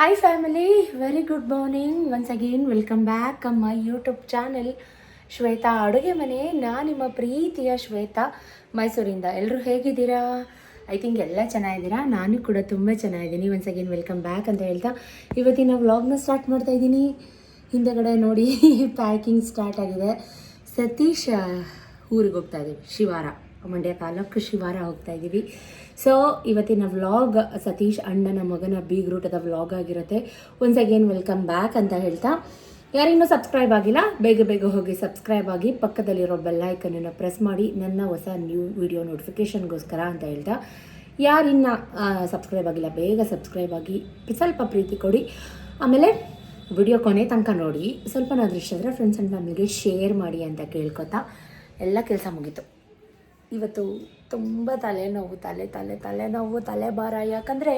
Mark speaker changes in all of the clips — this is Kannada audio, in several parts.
Speaker 1: Hi family very good morning once again welcome back ಅಮ್ಮ ಯೂಟ್ಯೂಬ್ ಚಾನೆಲ್ ಶ್ವೇತಾ ಅಡುಗೆ ಮನೆ. ನಾನು ನಿಮ್ಮ ಪ್ರೀತಿಯ ಶ್ವೇತಾ ಮೈಸೂರಿಂದ. ಎಲ್ಲರೂ ಹೇಗಿದ್ದೀರಾ? ಐ ಥಿಂಕ್ ಎಲ್ಲ ಚೆನ್ನಾಗಿದ್ದೀರಾ? ನಾನು ಕೂಡ ತುಂಬ ಚೆನ್ನಾಗಿದ್ದೀನಿ. ಒನ್ಸ್ ಅಗೇನ್ ವೆಲ್ಕಮ್ ಬ್ಯಾಕ್ ಅಂತ ಹೇಳ್ತಾ ಇವತ್ತಿನ ವ್ಲಾಗ್ನ ಸ್ಟಾರ್ಟ್ ಮಾಡ್ತಾ ಇದ್ದೀನಿ. ಹಿಂದೆಗಡೆ ನೋಡಿ ಪ್ಯಾಕಿಂಗ್ ಸ್ಟಾರ್ಟ್ ಆಗಿದೆ. ಸತೀಶ್ ಊರಿಗೆ ಹೋಗ್ತಾ ಇದ್ದೀವಿ. ಶಿವಾರ. ಮಂಡ್ಯ ತಾಲೂಕು ಶಿವಾರ ಹೋಗ್ತಾ ಇದ್ದೀವಿ. ಸೊ ಇವತ್ತಿನ ವ್ಲಾಗ್ ಸತೀಶ್ ಅಣ್ಣನ ಮಗನ ಬೀಗ್ ರೂಟದ ವ್ಲಾಗ್ ಆಗಿರುತ್ತೆ. ಒನ್ಸ್ ಅಗೇನ್ ವೆಲ್ಕಮ್ ಬ್ಯಾಕ್ ಅಂತ ಹೇಳ್ತಾ ಯಾರಿನ್ನೂ ಸಬ್ಸ್ಕ್ರೈಬ್ ಆಗಿಲ್ಲ, ಬೇಗ ಬೇಗ ಹೋಗಿ ಸಬ್ಸ್ಕ್ರೈಬ್ ಆಗಿ ಪಕ್ಕದಲ್ಲಿರೋ ಬೆಲ್ ಐಕನನ್ನು ಪ್ರೆಸ್ ಮಾಡಿ, ನನ್ನ ಹೊಸ ನ್ಯೂ ವಿಡಿಯೋ ನೋಟಿಫಿಕೇಷನ್ಗೋಸ್ಕರ ಅಂತ ಹೇಳ್ತಾ ಯಾರಿನ್ನ ಸಬ್ಸ್ಕ್ರೈಬ್ ಆಗಿಲ್ಲ, ಬೇಗ ಸಬ್ಸ್ಕ್ರೈಬ್ ಆಗಿ ಸ್ವಲ್ಪ ಪ್ರೀತಿ ಕೊಡಿ. ಆಮೇಲೆ ವಿಡಿಯೋ ಕೊನೆ ತನಕ ನೋಡಿ ಸ್ವಲ್ಪನಾದ್ರೂ ದೃಶ್ಯ ಆದರೆ ಫ್ರೆಂಡ್ಸ್ ಆ್ಯಂಡ್ ಫ್ಯಾಮಿಲಿಗೆ ಶೇರ್ ಮಾಡಿ ಅಂತ ಕೇಳ್ಕೊತಾ, ಎಲ್ಲ ಕೆಲಸ ಮುಗೀತು. ಇವತ್ತು ತುಂಬ ತಲೆನೋವು, ತಲೆ ತಲೆ, ತಲೆನೋವು, ತಲೆ ಭಾರ. ಯಾಕಂದರೆ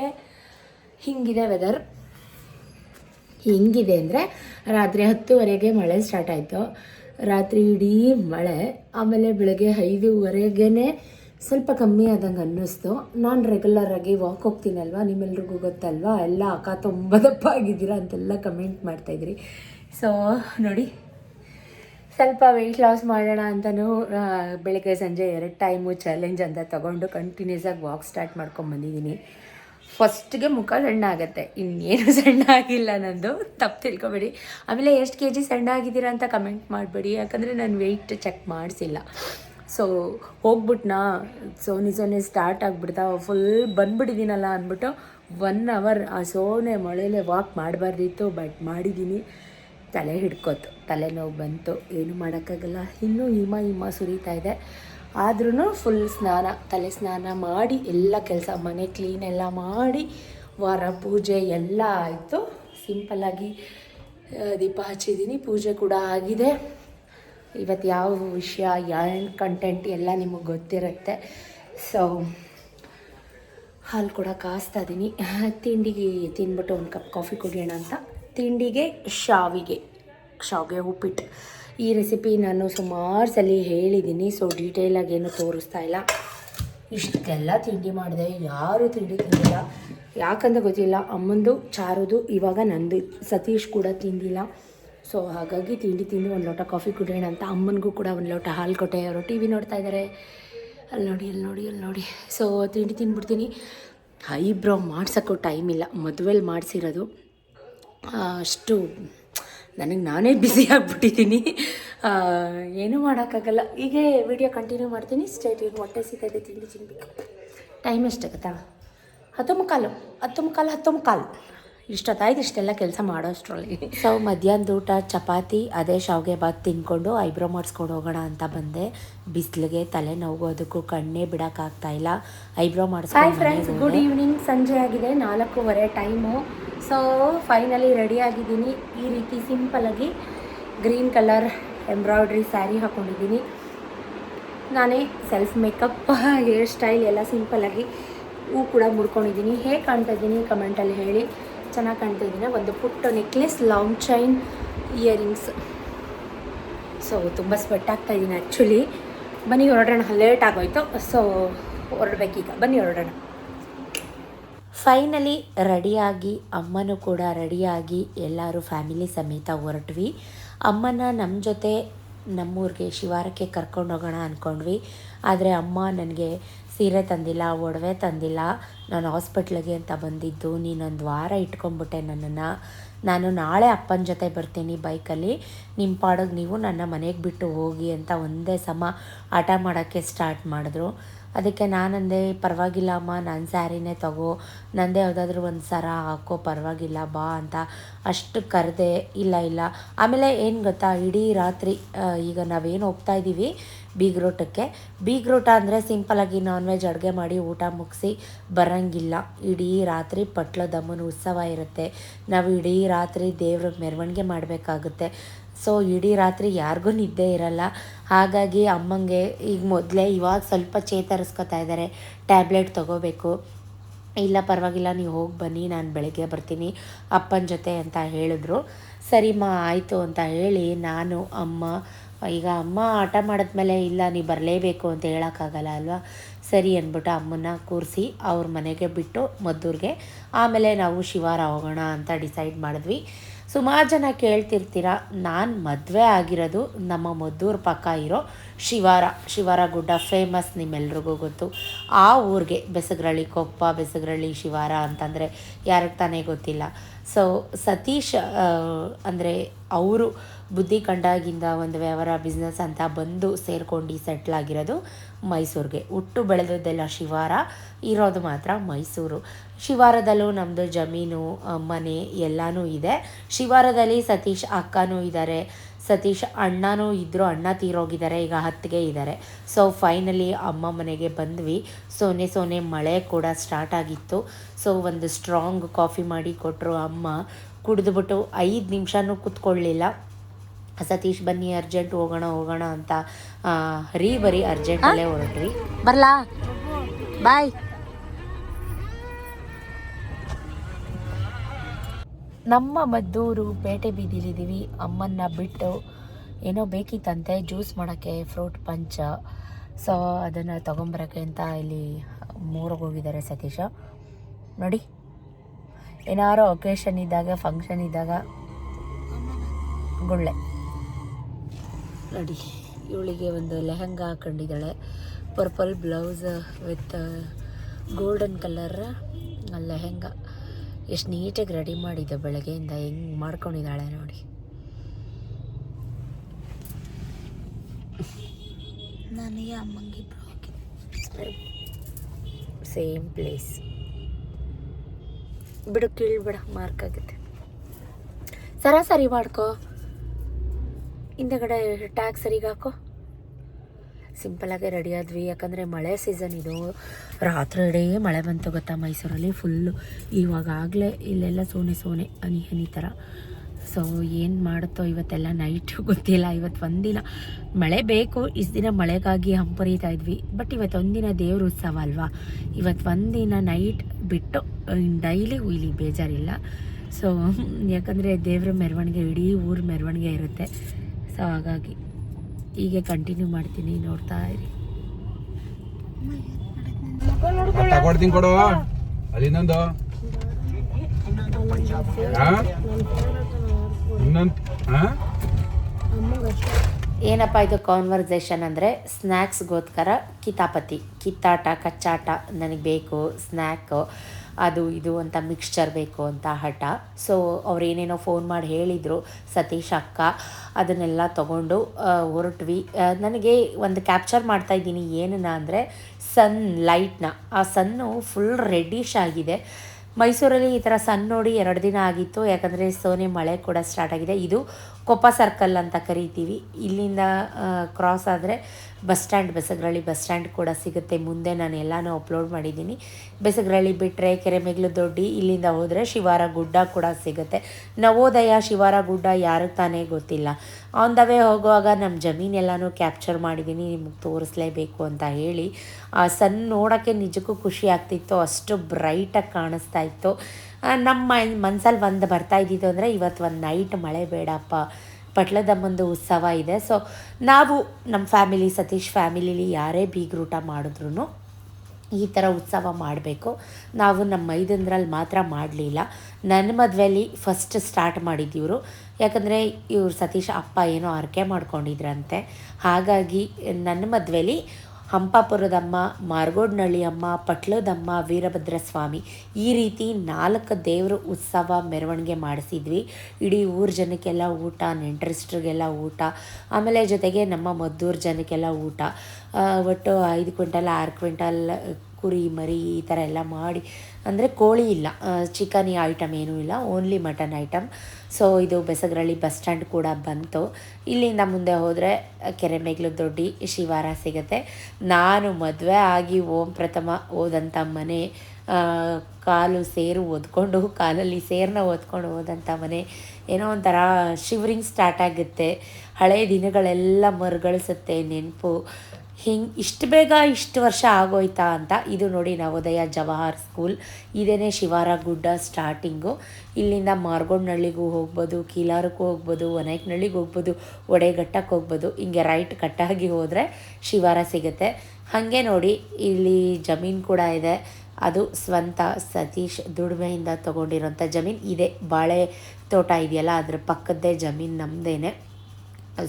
Speaker 1: ಹಿಂಗಿದೆ ವೆದರ್ ಹೆಂಗಿದೆ ಅಂದರೆ ರಾತ್ರಿ ಹತ್ತುವರೆಗೆ ಮಳೆ ಸ್ಟಾರ್ಟ್ ಆಯಿತು. ರಾತ್ರಿ ಇಡೀ ಮಳೆ, ಆಮೇಲೆ ಬೆಳಗ್ಗೆ ಐದೂವರೆಗೇ ಸ್ವಲ್ಪ ಕಮ್ಮಿ ಆದಂಗೆ ಅನ್ನಿಸ್ತು. ನಾನು ರೆಗ್ಯುಲರಾಗಿ ವಾಕ್ ಹೋಗ್ತೀನಲ್ವ? ನಿಮ್ಮೆಲ್ರಿಗೂ ಗೊತ್ತಲ್ವಾ? ಎಲ್ಲ ಅಕ್ಕ ತುಂಬ ದಪ್ಪ ಆಗಿದ್ದೀರಾ ಅಂತೆಲ್ಲ ಕಮೆಂಟ್ ಮಾಡ್ತಾಯಿದ್ರಿ ಸೊ ನೋಡಿ ಸ್ವಲ್ಪ ವೆಯ್ಟ್ ಲಾಸ್ ಮಾಡೋಣ ಅಂತಲೂ ಬೆಳಗ್ಗೆ ಸಂಜೆ ಎರಡು ಟೈಮು ಚಾಲೆಂಜ್ ಅಂತ ತೊಗೊಂಡು ಕಂಟಿನ್ಯೂಸ್ ಆಗಿ ವಾಕ್ ಸ್ಟಾರ್ಟ್ ಮಾಡ್ಕೊಂಬಂದಿದ್ದೀನಿ ಫಸ್ಟ್ಗೆ ಮುಖ ಸಣ್ಣ ಆಗುತ್ತೆ ಇನ್ನೇನು ಸಣ್ಣ ಆಗಿಲ್ಲ ನಂದು. ತಪ್ಪು ತಿಳ್ಕೊಬೇಡಿ. ಆಮೇಲೆ ಎಷ್ಟು ಕೆ ಜಿ ಸಣ್ಣ ಆಗಿದ್ದೀರಾ ಅಂತ ಕಮೆಂಟ್ ಮಾಡಬೇಡಿ. ಯಾಕಂದರೆ ನಾನು ವೆಯ್ಟ್ ಚೆಕ್ ಮಾಡಿಸಿಲ್ಲ. ಸೊ ಹೋಗ್ಬಿಟ್ನಾ? ಸೋನಿ ಸೋನೆ ಸ್ಟಾರ್ಟ್ ಆಗಿಬಿಡ್ತಾ ಫುಲ್ ಬಂದ್ಬಿಟ್ಟಿದ್ದೀನಲ್ಲ ಅಂದ್ಬಿಟ್ಟು ಒನ್ ಅವರ್ ಆ ಸೋನೆ ಮಳೆಯಲ್ಲೇ ವಾಕ್ ಮಾಡಬಾರ್ದಿತ್ತು ಬಟ್ ಮಾಡಿದ್ದೀನಿ. ತಲೆ ಹಿಡ್ಕೋತು. ತಲೆನೋವು ಬಂತು. ಏನು ಮಾಡೋಕ್ಕಾಗಲ್ಲ. ಇನ್ನೂ ಹಿಮ ಹಿಮ ಸುರಿತಾ ಇದೆ. ಆದ್ರೂ ಫುಲ್ ಸ್ನಾನ, ತಲೆ ಸ್ನಾನ ಮಾಡಿ ಎಲ್ಲ ಕೆಲಸ, ಮನೆ ಕ್ಲೀನ್ ಎಲ್ಲ ಮಾಡಿ ವಾರ ಪೂಜೆ ಎಲ್ಲ ಆಯಿತು. ಸಿಂಪಲ್ಲಾಗಿ ದೀಪ ಹಚ್ಚಿದ್ದೀನಿ. ಪೂಜೆ ಕೂಡ ಆಗಿದೆ. ಇವತ್ತು ಯಾವ ವಿಷಯ, ಏನು ಕಂಟೆಂಟ್ ಎಲ್ಲ ನಿಮಗೆ ಗೊತ್ತಿರುತ್ತೆ. ಸೊ ಹಾಲು ಕೂಡ ಕಾಸ್ತಾ ಇದ್ದೀನಿ ತಿಂಡಿಗೆ ತಿಂದ್ಬಿಟ್ಟು ಒಂದು ಕಪ್ ಕಾಫಿ ಕುಡಿಯೋಣ ಅಂತ. ತಿಂಡಿಗೆ, ಶಾವಿಗೆ. ಶಾವಿಗೆ ಉಪ್ಪಿಟ್ಟು. ಈ ರೆಸಿಪಿ ನಾನು ಸುಮಾರು ಸಲ ಹೇಳಿದ್ದೀನಿ ಸೊ ಡೀಟೇಲಾಗಿ ಏನು ತೋರಿಸ್ತಾ ಇಲ್ಲ. ಇಷ್ಟೆಲ್ಲ ತಿಂಡಿ ಮಾಡಿದೆ, ಯಾರೂ ತಿಂಡಿ ತಿಂದಿಲ್ಲ. ಯಾಕಂತ ಗೊತ್ತಿಲ್ಲ, ಅಮ್ಮಂದು, ಚಾರದು, ಇವಾಗ ನಂದು, ಸತೀಶ್ ಕೂಡ ತಿಂದಿಲ್ಲ. ಸೊ ಹಾಗಾಗಿ ತಿಂಡಿ ತಿಂದು ಒಂದು ಲೋಟ ಕಾಫಿ ಕುಡಿಯೋಣ ಅಂತ ಅಮ್ಮನಿಗೂ ಕೂಡ ಒಂದು ಲೋಟ ಹಾಲು ಕೊಟ್ಟೆ. ಅವರು ಟಿ ವಿ ನೋಡ್ತಾ ಇದ್ದಾರೆ ಅಲ್ಲಿ ನೋಡಿ ಅಲ್ಲಿ ನೋಡಿ ಅಲ್ಲಿ ನೋಡಿ. ಸೊ ತಿಂಡಿ ತಿಂದ್ಬಿಡ್ತೀನಿ. ಐಬ್ರೋ ಮಾಡ್ಸೋಕ್ಕೂ ಟೈಮ್ ಇಲ್ಲ. ಮದುವೆಲಿ ಮಾಡಿಸಿರೋದು. ಅಷ್ಟು ನನಗೆ ನಾನೇ ಬ್ಯುಸಿ ಆಗಿಬಿಟ್ಟಿದ್ದೀನಿ. ಏನೂ ಮಾಡೋಕ್ಕಾಗಲ್ಲ. ಹೀಗೆ ವಿಡಿಯೋ ಕಂಟಿನ್ಯೂ ಮಾಡ್ತೀನಿ. ಸ್ಟೇಟ್ ಹೊಟ್ಟೆ ಸಿಗ್ತದೆ ತಿಂಡಿ ತಿನ್ಬೇಕು. ಟೈಮ್ ಎಷ್ಟಾಗುತ್ತಾ ಹತ್ತು ಮುಕ್ಕಾಲು ಹತ್ತು ಮುಕ್ಕಾಲು ಹತ್ತು ಮುಕ್ಕಾಲು ಇಷ್ಟೊತ್ತಾಯ್ತು ಇಷ್ಟೆಲ್ಲ ಕೆಲಸ ಮಾಡೋ ಅಷ್ಟರಲ್ಲಿ ಸೊ ಮಧ್ಯಾಹ್ನದ ಊಟ ಚಪಾತಿ ಅದೇ ಶಾವಿಗೆ ಬಾತ್ ತಿನ್ಕೊಂಡು ಐಬ್ರೋ ಮಾಡಿಸ್ಕೊಂಡು ಹೋಗೋಣ ಅಂತ ಬಂದೆ. ಬಿಸಿಲಿಗೆ ತಲೆ ನೋಗೋದಕ್ಕೂ ಕಣ್ಣೇ ಬಿಡೋಕ್ಕಾಗ್ತಾ ಇಲ್ಲ. Eyebrow hi friends good evening ಸಂಜೆ ಆಗಿದೆ ನಾಲ್ಕೂವರೆ ಟೈಮು. ಸೊ ಫೈನಲಿ ರೆಡಿ ಆಗಿದ್ದೀನಿ. ಈ ರೀತಿ ಸಿಂಪಲಾಗಿ ಗ್ರೀನ್ ಕಲರ್ ಎಂಬ್ರಾಯ್ಡ್ರಿ ಸ್ಯಾರಿ ಹಾಕ್ಕೊಂಡಿದ್ದೀನಿ ನಾನೇ ಸೆಲ್ಫ್ ಮೇಕಪ್ ಹೇರ್ ಸ್ಟೈಲ್ ಎಲ್ಲ ಸಿಂಪಲಾಗಿ ಹೂ ಕೂಡ ಮುಡ್ಕೊಂಡಿದ್ದೀನಿ. ಹೇಗೆ ಕಾಣ್ತಾ ಇದ್ದೀನಿ? ಕಮೆಂಟಲ್ಲಿ ಹೇಳಿ. ಚೆನ್ನಾಗಿ ಕಾಣ್ತಾ ಇದ್ದೀನಿ. ಒಂದು ಪುಟ್ಟ necklace long chain earrings so ತುಂಬ ಸ್ವೆಟ್ ಆಗ್ತಾ ಇದ್ದೀನಿ ಆ್ಯಕ್ಚುಲಿ ಬನ್ನಿ, ಹೊರಡೋಣ. ಲೇಟ್ ಆಗೋಯ್ತು. ಸೊ ಹೊರಡ್ಬೇಕೀಗ. ಬನ್ನಿ, ಹೊರಡೋಣ. ಫೈನಲಿ ರೆಡಿಯಾಗಿ ಅಮ್ಮನೂ ಕೂಡ ರೆಡಿಯಾಗಿ ಎಲ್ಲರೂ ಫ್ಯಾಮಿಲಿ ಸಮೇತ ಹೊರಟ್ವಿ. ಅಮ್ಮನ ನಮ್ಮ ಜೊತೆ ನಮ್ಮೂರಿಗೆ ಶಿವಾರಕ್ಕೆ ಕರ್ಕೊಂಡು ಹೋಗೋಣ ಅಂದ್ಕೊಂಡ್ವಿ ಆದರೆ ಅಮ್ಮ ನನಗೆ ಸೀರೆ ತಂದಿಲ್ಲ, ಒಡವೆ ತಂದಿಲ್ಲ. ನಾನು ಹಾಸ್ಪಿಟ್ಲಿಗೆ ಅಂತ ಬಂದಿದ್ದು, ನೀನೊಂದು ವಾರ ಇಟ್ಕೊಂಡ್ಬಿಟ್ಟೆ ನನ್ನನ್ನು. ನಾನು ನಾಳೆ ಅಪ್ಪನ ಜೊತೆ ಬರ್ತೀನಿ ಬೈಕಲ್ಲಿ. ನಿಮ್ಮ ಪಾಡೋಗಿ ನೀವು ನನ್ನ ಮನೆಗೆ ಬಿಟ್ಟು ಹೋಗಿ ಅಂತ ಒಂದೇ ಸಮ ಆಟ ಮಾಡೋಕ್ಕೆ ಸ್ಟಾರ್ಟ್ ಮಾಡಿದ್ರು. ಅದಕ್ಕೆ ನಾನಂದೆ, ಪರವಾಗಿಲ್ಲ ಅಮ್ಮ ನನ್ನ ಸ್ಯಾರಿನೇ ತಗೋ. ನಂದೇ ಯಾವುದಾದ್ರೂ ಒಂದು ಸರ ಹಾಕೋ, ಪರವಾಗಿಲ್ಲ, ಬಾ ಅಂತ ಅಷ್ಟು ಕರೆದೆ, ಇಲ್ಲ ಇಲ್ಲ. ಆಮೇಲೆ ಏನು ಗೊತ್ತಾ, ಇಡೀ ರಾತ್ರಿ ಈಗ ನಾವೇನು ಹೋಗ್ತಾ ಇದ್ದೀವಿ ಬೀಗ್ರೋಟಕ್ಕೆ ಬೀಗ್ರೋಟ ಅಂದರೆ ಸಿಂಪಲಾಗಿ ನಾನ್ ವೆಜ್ ಅಡುಗೆ ಮಾಡಿ ಊಟ ಮುಗಿಸಿ ಬರೋಂಗಿಲ್ಲ. ಇಡೀ ರಾತ್ರಿ ಪಟ್ಲದಮ್ಮನ ಉತ್ಸವ ಇರುತ್ತೆ. ನಾವು ಇಡೀ ರಾತ್ರಿ ದೇವ್ರ ಮೆರವಣಿಗೆ ಮಾಡಬೇಕಾಗುತ್ತೆ. ಸೊ ಇಡೀ ರಾತ್ರಿ ಯಾರಿಗೂ ನಿದ್ದೆ ಇರಲ್ಲ. ಹಾಗಾಗಿ ಅಮ್ಮಂಗೆ ಈಗ ಮೊದಲೇ ಇವಾಗ ಸ್ವಲ್ಪ ಚೇತರಿಸ್ಕೊತಾ ಇದ್ದಾರೆ. ಟ್ಯಾಬ್ಲೆಟ್ ತೊಗೋಬೇಕು. ಇಲ್ಲ ಪರವಾಗಿಲ್ಲ, ನೀವು ಹೋಗಿ ಬನ್ನಿ, ನಾನು ಬೆಳಗ್ಗೆ ಬರ್ತೀನಿ, ಅಪ್ಪನ ಜೊತೆ ಅಂತ ಹೇಳಿದ್ರು. ಸರಿಮ್ಮ ಆಯಿತು ಅಂತ ಹೇಳಿ ನಾನು, ಅಮ್ಮ ಈಗ ಅಮ್ಮ ಆಟ ಮಾಡಿದ್ಮೇಲೆ, ಇಲ್ಲ, ನೀ ಬರಲೇಬೇಕು ಅಂತ ಹೇಳೋಕ್ಕಾಗಲ್ಲ ಅಲ್ವಾ? ಸರಿ ಅಂದ್ಬಿಟ್ಟು ಅಮ್ಮನ್ನ ಕೂರಿಸಿ ಅವ್ರ ಮನೆಗೆ ಬಿಟ್ಟು ಮದ್ದೂರಿಗೆ. ಆಮೇಲೆ ನಾವು ಶಿವಾರ ಹೋಗೋಣ ಅಂತ ಡಿಸೈಡ್ ಮಾಡಿದ್ವಿ. ಸುಮಾರು ಜನ ಕೇಳ್ತಿರ್ತೀರ, ನಾನು ಮದುವೆ ಆಗಿರೋದು ನಮ್ಮ ಮದ್ದೂರು ಪಕ್ಕ ಇರೋ ಶಿವಾರ. ಶಿವಾರ ಗುಡ್ಡ ಫೇಮಸ್ ನಿಮ್ಮೆಲ್ರಿಗೂ ಗೊತ್ತು. ಆ ಊರಿಗೆ ಬೆಸಗ್ರಳ್ಳಿ, ಕೊಪ್ಪ, ಬೆಸಗ್ರಳ್ಳಿ, ಶಿವಾರ ಅಂತಂದರೆ ಯಾರಿಗೆ ತಾನೇ ಗೊತ್ತಿಲ್ಲ. ಸೊ ಸತೀಶ್ ಅಂದರೆ ಅವರು ಬುದ್ಧಿ ಕಂಡಾಗಿಂದ ಒಂದು ವ್ಯವಹಾರ ಬಿಸ್ನೆಸ್ ಅಂತ ಬಂದು ಸೇರ್ಕೊಂಡು ಸೆಟ್ಲ್ ಆಗಿರೋದು ಮೈಸೂರಿಗೆ. ಹುಟ್ಟು ಬೆಳೆದದ್ದೆಲ್ಲ ಶಿವಾರ, ಇರೋದು ಮಾತ್ರ ಮೈಸೂರು. ಶಿವಾರದಲ್ಲೂ ನಮ್ಮದು ಜಮೀನು ಮನೆ ಎಲ್ಲನೂ ಇದೆ. ಶಿವಾರದಲ್ಲಿ ಸತೀಶ್ ಅಕ್ಕನೂ ಇದ್ದಾರೆ ಸತೀಶ್ ಅಣ್ಣನೂ ಇದ್ದರು ಅಣ್ಣ ತೀರೋಗಿದ್ದಾರೆ, ಈಗ ಹತ್ತಿಗೆ ಇದ್ದಾರೆ ಸೊ ಫೈನಲಿ ಅಮ್ಮ ಮನೆಗೆ ಬಂದ್ವಿ. ಸೋನೆ ಸೋನೆ ಮಳೆ ಕೂಡ ಸ್ಟಾರ್ಟ್ ಆಗಿತ್ತು. ಸೊ ಒಂದು ಸ್ಟ್ರಾಂಗ್ ಕಾಫಿ ಮಾಡಿ ಕೊಟ್ಟರು ಅಮ್ಮ. ಕುಡಿದ್ಬಿಟ್ಟು ಐದು ನಿಮಿಷನೂ ಕೂತ್ಕೊಳ್ಳಿಲ್ಲ. ಸತೀಶ್ ಬನ್ನಿ ಅರ್ಜೆಂಟ್ ಹೋಗೋಣ ಹೋಗೋಣ ಅಂತ ಹರಿ ರೀ ಬರೀ ಅರ್ಜೆಂಟಲ್ಲೇ ಹೊರಟ್ರಿ ಬರ್ಲಾ? ಬಾಯ್. ನಮ್ಮ ಮದ್ದೂರು ಪೇಟೆ ಬೀದಿಲಿದ್ದೀವಿ. ಅಮ್ಮನ್ನ ಬಿಟ್ಟು ಏನೋ ಬೇಕಿತ್ತಂತೆ ಜ್ಯೂಸ್ ಮಾಡೋಕ್ಕೆ ಫ್ರೂಟ್ ಪಂಚ. ಸೊ ಅದನ್ನು ತೊಗೊಂಬರೋಕ್ಕೆ ಅಂತ ಇಲ್ಲಿ ಮೂರಿಗೆ ಹೋಗಿದ್ದಾರೆ ಸತೀಶ. ನೋಡಿ. ಏನಾರೋ ಒಕೇಶನ್ ಇದ್ದಾಗ ಫಂಕ್ಷನ್ ಇದ್ದಾಗ ಗುಳ್ಳೆ. ನೋಡಿ, ಇವಳಿಗೆ ಒಂದು lehenga ಹಾಕೊಂಡಿದ್ದಾಳೆ. Purple blouse with golden colour lehenga. ಎಷ್ಟು ನೀಟಾಗಿ ರೆಡಿ ಮಾಡಿದ್ದೆ ಬೆಳಗ್ಗೆಯಿಂದ, ಹೆಂಗೆ ಮಾಡ್ಕೊಂಡಿದ್ದಾಳೆ ನೋಡಿ.
Speaker 2: ನನಗೆ ಅಮ್ಮಂಗೆ
Speaker 1: ಸೇಮ್ ಪ್ಲೇಸ್ ಬಿಡು, ಕೇಳಿಬಿಡ ಮಾರ್ಕ್ ಆಗುತ್ತೆ. ಸರಾಸರಿ ಮಾಡ್ಕೋ. ಹಿಂದೆಗಡೆ ಟ್ಯಾಗ್ ಸರಿಗೆ ಹಾಕೋ. ಸಿಂಪಲಾಗೆ ರೆಡಿ ಆದ್ವಿ, ಯಾಕಂದರೆ ಮಳೆ ಸೀಸನ್ ಇದು. ರಾತ್ರಿ ಇಡೀ ಮಳೆ ಬಂತು ಗೊತ್ತಾ ಮೈಸೂರಲ್ಲಿ ಫುಲ್ಲು ಇವಾಗಲೇ ಇಲ್ಲೆಲ್ಲ ಸೋನೆ ಸೋನೆ, ಹನಿ ಹನಿ ಥರ ಸೊ ಏನು ಮಾಡುತ್ತೋ ಇವತ್ತೆಲ್ಲ ನೈಟು ಗೊತ್ತಿಲ್ಲ, ಇವತ್ತು ಒಂದಿನ ಮಳೆ ಬೇಕು, ಇಷ್ಟು ದಿನ ಮಳೆಗಾಗಿ ಹಂಪರಿತಾ ಇದ್ವಿ. ಬಟ್ ಇವತ್ತು ಒಂದಿನ ದೇವ್ರ ಉತ್ಸವ ಅಲ್ವಾ? ಇವತ್ತು ಒಂದಿನ ನೈಟ್ ಬಿಟ್ಟು ಡೈಲಿ ಹುಯ್ಲಿ, ಬೇಜಾರಿಲ್ಲ. ಸೊ ಯಾಕಂದರೆ ದೇವ್ರ ಮೆರವಣಿಗೆ, ಇಡೀ ಊರ ಮೆರವಣಿಗೆ ಇರುತ್ತೆ. ಸೊ ಹಾಗಾಗಿ ಹೀಗೆ ಕಂಟಿನ್ಯೂ ಮಾಡ್ತೀನಿ ನೋಡ್ತಾ ಇರಿ.
Speaker 3: ತಗೊಡ್ತೀನಿ ಕೊಡು. ಅಲ್ಲಿ ಇನ್ನೊಂದು.
Speaker 1: ಏನಪ್ಪ ಇದು ಕಾನ್ವರ್ಸೇಷನ್ ಅಂದರೆ ಸ್ನ್ಯಾಕ್ಸ್ಗೋಸ್ಕರ ಕಿತಾಪತಿ ಕಿತ್ತಾಟ ಕಚ್ಚಾಟ ನನಗೆ ಬೇಕು ಸ್ನ್ಯಾಕು ಅದು ಇದು ಅಂತ ಮಿಕ್ಸ್ಚರ್ ಬೇಕು ಅಂತ ಹಠ. ಸೊ ಅವ್ರು ಏನೇನೋ ಫೋನ್ ಮಾಡಿ ಹೇಳಿದರು, ಸತೀಶ್ ಅಕ್ಕ, ಅದನ್ನೆಲ್ಲ ತೊಗೊಂಡು ಹೊರಟ್ವಿ. ನನಗೆ ಒಂದು ಕ್ಯಾಪ್ಚರ್ ಮಾಡ್ತಾ ಇದ್ದೀನಿ ಏನನ್ನ ಅಂದರೆ ಸನ್ ಲೈಟ್ನ ಆ ಸನ್ನು ಫುಲ್ ರೆಡ್ಡಿಶ್ ಆಗಿದೆ. ಮೈಸೂರಲ್ಲಿ ಈ ಥರ ಸನ್ ನೋಡಿ ಎರಡು ದಿನ ಆಗಿತ್ತು. ಯಾಕಂದರೆ ಸೋನೆ ಮಳೆ ಕೂಡ ಸ್ಟಾರ್ಟ್ ಆಗಿದೆ. ಇದು ಕೊಪ್ಪ ಸರ್ಕಲ್ ಅಂತ ಕರಿತೀವಿ. ಇಲ್ಲಿಂದ ಕ್ರಾಸ್ ಆದರೆ bus stand Besagarahalli bus stand ಕೂಡ ಸಿಗುತ್ತೆ. ಮುಂದೆ ನಾನು ಎಲ್ಲನೂ ಅಪ್ಲೋಡ್ ಮಾಡಿದ್ದೀನಿ. ಬೆಸಗ್ರಳ್ಳಿ ಬಿಟ್ಟರೆ ಕೆರೆಮೆಗ್ಲು ದೊಡ್ಡಿ, ಇಲ್ಲಿಂದ ಹೋದರೆ ಶಿವಾರ ಗುಡ್ಡ ಕೂಡ ಸಿಗುತ್ತೆ. ನವೋದಯ ಶಿವಾರ ಗುಡ್ಡ ಯಾರಿಗೆ ತಾನೇ ಗೊತ್ತಿಲ್ಲ. ಆನ್ ದ ವೇ ಹೋಗುವಾಗ ನಮ್ಮ ಜಮೀನೆಲ್ಲನೂ ಕ್ಯಾಪ್ಚರ್ ಮಾಡಿದ್ದೀನಿ ನಿಮಗೆ ತೋರಿಸ್ಲೇಬೇಕು ಅಂತ ಹೇಳಿ. ಆ ಸನ್ ನೋಡೋಕ್ಕೆ ನಿಜಕ್ಕೂ ಖುಷಿ ಆಗ್ತಿತ್ತು. ಅಷ್ಟು ಬ್ರೈಟಾಗಿ ಕಾಣಿಸ್ತಾ ಇತ್ತು. ನಮ್ಮ ಮನ್ಸಲ್ಲಿ ಒಂದು ಬರ್ತಾ ಇದ್ದಿದ್ದು ಅಂದರೆ ಇವತ್ತು ಒಂದು ನೈಟ್ ಮಳೆ ಬೇಡಪ್ಪ. ಪಟ್ಲದಮ್ಮಂದು ಉತ್ಸವ ಇದೆ. ಸೊ ನಾವು ನಮ್ಮ ಫ್ಯಾಮಿಲಿ ಸತೀಶ್ ಫ್ಯಾಮಿಲಿಲಿ ಯಾರೇ ಬೀಗ್ರೂಟ ಮಾಡಿದ್ರು ಈ ಥರ ಉತ್ಸವ ಮಾಡಬೇಕು. ನಾವು ನಮ್ಮ ಮೈದಂದ್ರಲ್ಲಿ ಮಾತ್ರ ಮಾಡಲಿಲ್ಲ. ನನ್ನ ಮದುವೆಯಲ್ಲಿ ಫಸ್ಟ್ ಸ್ಟಾರ್ಟ್ ಮಾಡಿದ್ದಿವರು ಯಾಕಂದರೆ ಇವ್ರು ಸತೀಶ್ ಅಪ್ಪ ಏನೋ ಅರ್ಕೆ ಮಾಡ್ಕೊಂಡಿದ್ರಂತೆ. ಹಾಗಾಗಿ ನನ್ನ ಮದುವೆಯಲ್ಲಿ ಹಂಪಾಪುರದಮ್ಮ, ಮಾರ್ಗೋಡ್ನಳ್ಳಿ ಅಮ್ಮ, ಪಟ್ಲದಮ್ಮ ವೀರಭದ್ರ ಸ್ವಾಮಿ ಈ ರೀತಿ ನಾಲ್ಕು ದೇವರ ಉತ್ಸವ ಮೆರವಣಿಗೆ ಮಾಡಿಸಿದ್ವಿ. ಇಡೀ ಊರ ಜನಕ್ಕೆಲ್ಲ ಊಟ, ನೆಂಟರಿಸ್ಟ್ರಿಗೆಲ್ಲ ಊಟ, ಆಮೇಲೆ ಜೊತೆಗೆ ನಮ್ಮ ಮದ್ದೂರು ಜನಕ್ಕೆಲ್ಲ ಊಟ. ಒಟ್ಟು ಐದು ಕ್ವಿಂಟಲ್, ಆರು ಕ್ವಿಂಟಲ್ ಕುರಿ, ಮರಿ, ಈ ಥರ ಎಲ್ಲ ಮಾಡಿ, ಅಂದರೆ ಕೋಳಿ ಇಲ್ಲ. ಚಿಕನ್ ಐಟಮ್ ಏನೂ ಇಲ್ಲ ಓನ್ಲಿ ಮಟನ್ ಐಟಮ್ ಸೊ ಇದು ಬೆಸಗ್ರಳ್ಳಿ ಬಸ್ ಸ್ಟ್ಯಾಂಡ್ ಕೂಡ ಬಂತು. ಇಲ್ಲಿಂದ ಮುಂದೆ ಹೋದರೆ ಕೆರೆಮೇಗ್ಲು ದೊಡ್ಡಿ ಶಿವಾರ ಸಿಗುತ್ತೆ. ನಾನು ಮದುವೆ ಆಗಿ ಓಂ ಪ್ರಥಮ ಹೋದಂಥ ಮನೆ ಕಾಲು ಸೇರು ಓದ್ಕೊಂಡು ಕಾಲಲ್ಲಿ ಸೇರನ್ನ ಓದ್ಕೊಂಡು ಹೋದಂಥ ಮನೆ. ಏನೋ ಒಂಥರ ಶಿವರಿಂಗ್ ಸ್ಟಾರ್ಟ್ ಆಗುತ್ತೆ. ಹಳೆಯ ದಿನಗಳೆಲ್ಲ ಮರುಗಳಿಸುತ್ತೆ ನೆನಪು. ಹಿಂಗೆ ಇಷ್ಟು ಬೇಗ ಇಷ್ಟು ವರ್ಷ ಆಗೋಯ್ತಾ ಅಂತ ಇದು ನೋಡಿ ನವೋದಯ ಜವಾಹರ್ ಸ್ಕೂಲ್. ಇದೇ ಶಿವಾರ ಗುಡ್ಡ ಸ್ಟಾರ್ಟಿಂಗು. ಇಲ್ಲಿಂದ ಮಾರ್ಗೋಡ್ನಳ್ಳಿಗೂ ಹೋಗ್ಬೋದು, ಕೀಲಾರಕ್ಕೂ ಹೋಗ್ಬೋದು ಒನೈಕ್ನಳ್ಳಿಗೆ ಹೋಗ್ಬೋದು ಒಡೆಘಟ್ಟಕ್ಕೆ ಹೋಗ್ಬೋದು. ಹಿಂಗೆ ರೈಟ್ ಕಟ್ಟಾಗಿ ಹೋದರೆ ಶಿವಾರ ಸಿಗುತ್ತೆ. ಹಾಗೆ ನೋಡಿ ಇಲ್ಲಿ ಜಮೀನು ಕೂಡ ಇದೆ. ಅದು ಸ್ವಂತ ಸತೀಶ್ ದುಡಿಮೆಯಿಂದ ತೊಗೊಂಡಿರೋಂಥ ಜಮೀನು. ಇದೆ, ಬಾಳೆ ತೋಟ ಇದೆಯಲ್ಲ, ಅದ್ರ ಪಕ್ಕದ್ದೇ ಜಮೀನು ನಮ್ಮದೇನೆ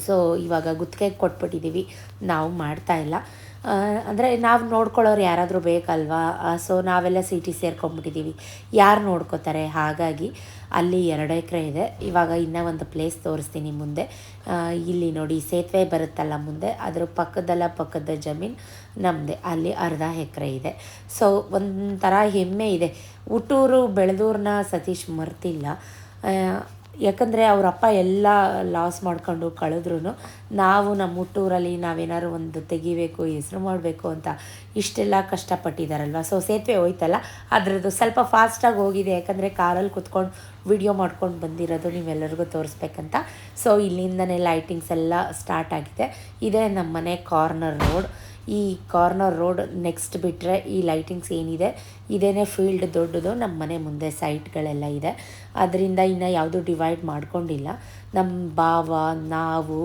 Speaker 1: ಸೊ ಇವಾಗ ಗುತ್ತಿಗೆ ಕೊಟ್ಬಿಟ್ಟಿದ್ದೀವಿ ನಾವು ಮಾಡ್ತಾ ಇಲ್ಲ. ಅಂದರೆ ನಾವು ನೋಡ್ಕೊಳ್ಳೋರು ಯಾರಾದರೂ ಬೇಕಲ್ವಾ? ಸೊ ನಾವೆಲ್ಲ ಸಿಟಿ ಸೇರ್ಕೊಂಡ್ಬಿಟ್ಟಿದ್ದೀವಿ ಯಾರು ನೋಡ್ಕೋತಾರೆ? ಹಾಗಾಗಿ ಅಲ್ಲಿ ಎರಡು ಎಕರೆ ಇದೆ. ಇವಾಗ ಇನ್ನೂ ಒಂದು ಪ್ಲೇಸ್ ತೋರಿಸ್ತೀನಿ ಮುಂದೆ. ಇಲ್ಲಿ ನೋಡಿ ಸೇತುವೆ ಬರುತ್ತಲ್ಲ ಮುಂದೆ. ಅದರ ಪಕ್ಕದಲ್ಲ ಪಕ್ಕದ ಜಮೀನು ನಮ್ಮದೇ ಅಲ್ಲಿ ಅರ್ಧ ಎಕರೆ ಇದೆ. ಸೊ ಒಂಥರ ಹೆಮ್ಮೆ ಇದೆ. ಹುಟ್ಟೂರು ಬೆಳೆದೂರನ್ನ ಸತೀಶ್ ಮರ್ತಿಲ್ಲ. ಯಾಕಂದರೆ ಅವರಪ್ಪ ಎಲ್ಲ ಲಾಸ್ ಮಾಡ್ಕೊಂಡು ಕಳೆದ್ರೂ ನಾವು ನಮ್ಮ ಹುಟ್ಟೂರಲ್ಲಿ ನಾವೇನಾದ್ರು ಒಂದು ತೆಗಿಬೇಕು, ಹೆಸರು ಮಾಡಬೇಕು ಅಂತ ಇಷ್ಟೆಲ್ಲ ಕಷ್ಟಪಟ್ಟಿದ್ದಾರಲ್ವ ಸೊ ಸೇತುವೆ ಹೋಯ್ತಲ್ಲ, ಅದರದ್ದು ಸ್ವಲ್ಪ ಫಾಸ್ಟಾಗಿ ಹೋಗಿದೆ. ಯಾಕಂದರೆ ಕಾರಲ್ಲಿ ಕುತ್ಕೊಂಡು ವಿಡಿಯೋ ಮಾಡ್ಕೊಂಡು ಬಂದಿರೋದು ನೀವೆಲ್ಲರಿಗೂ ತೋರಿಸ್ಬೇಕಂತ. ಸೊ ಇಲ್ಲಿಂದನೇ ಲೈಟಿಂಗ್ಸ್ ಎಲ್ಲ ಸ್ಟಾರ್ಟ್ ಆಗಿದೆ. ಇದೇ ನಮ್ಮ ಮನೆ ಕಾರ್ನರ್ ರೋಡ್ ಈ ಕಾರ್ನರ್ ರೋಡ್ ನೆಕ್ಸ್ಟ್ ಬಿಟ್ಟರೆ ಈ ಲೈಟಿಂಗ್ಸ್ ಏನಿದೆ? ಇದೇನೇ ಫೀಲ್ಡ್ ದೊಡ್ಡದು, ನಮ್ಮ ಮನೆ ಮುಂದೆ ಸೈಟ್ಗಳೆಲ್ಲ ಇದೆ. ಅದರಿಂದ ಇನ್ನು ಯಾವುದು ಡಿವೈಡ್ ಮಾಡ್ಕೊಂಡಿಲ್ಲ. ನಮ್ಮ ಭಾವ ನಾವು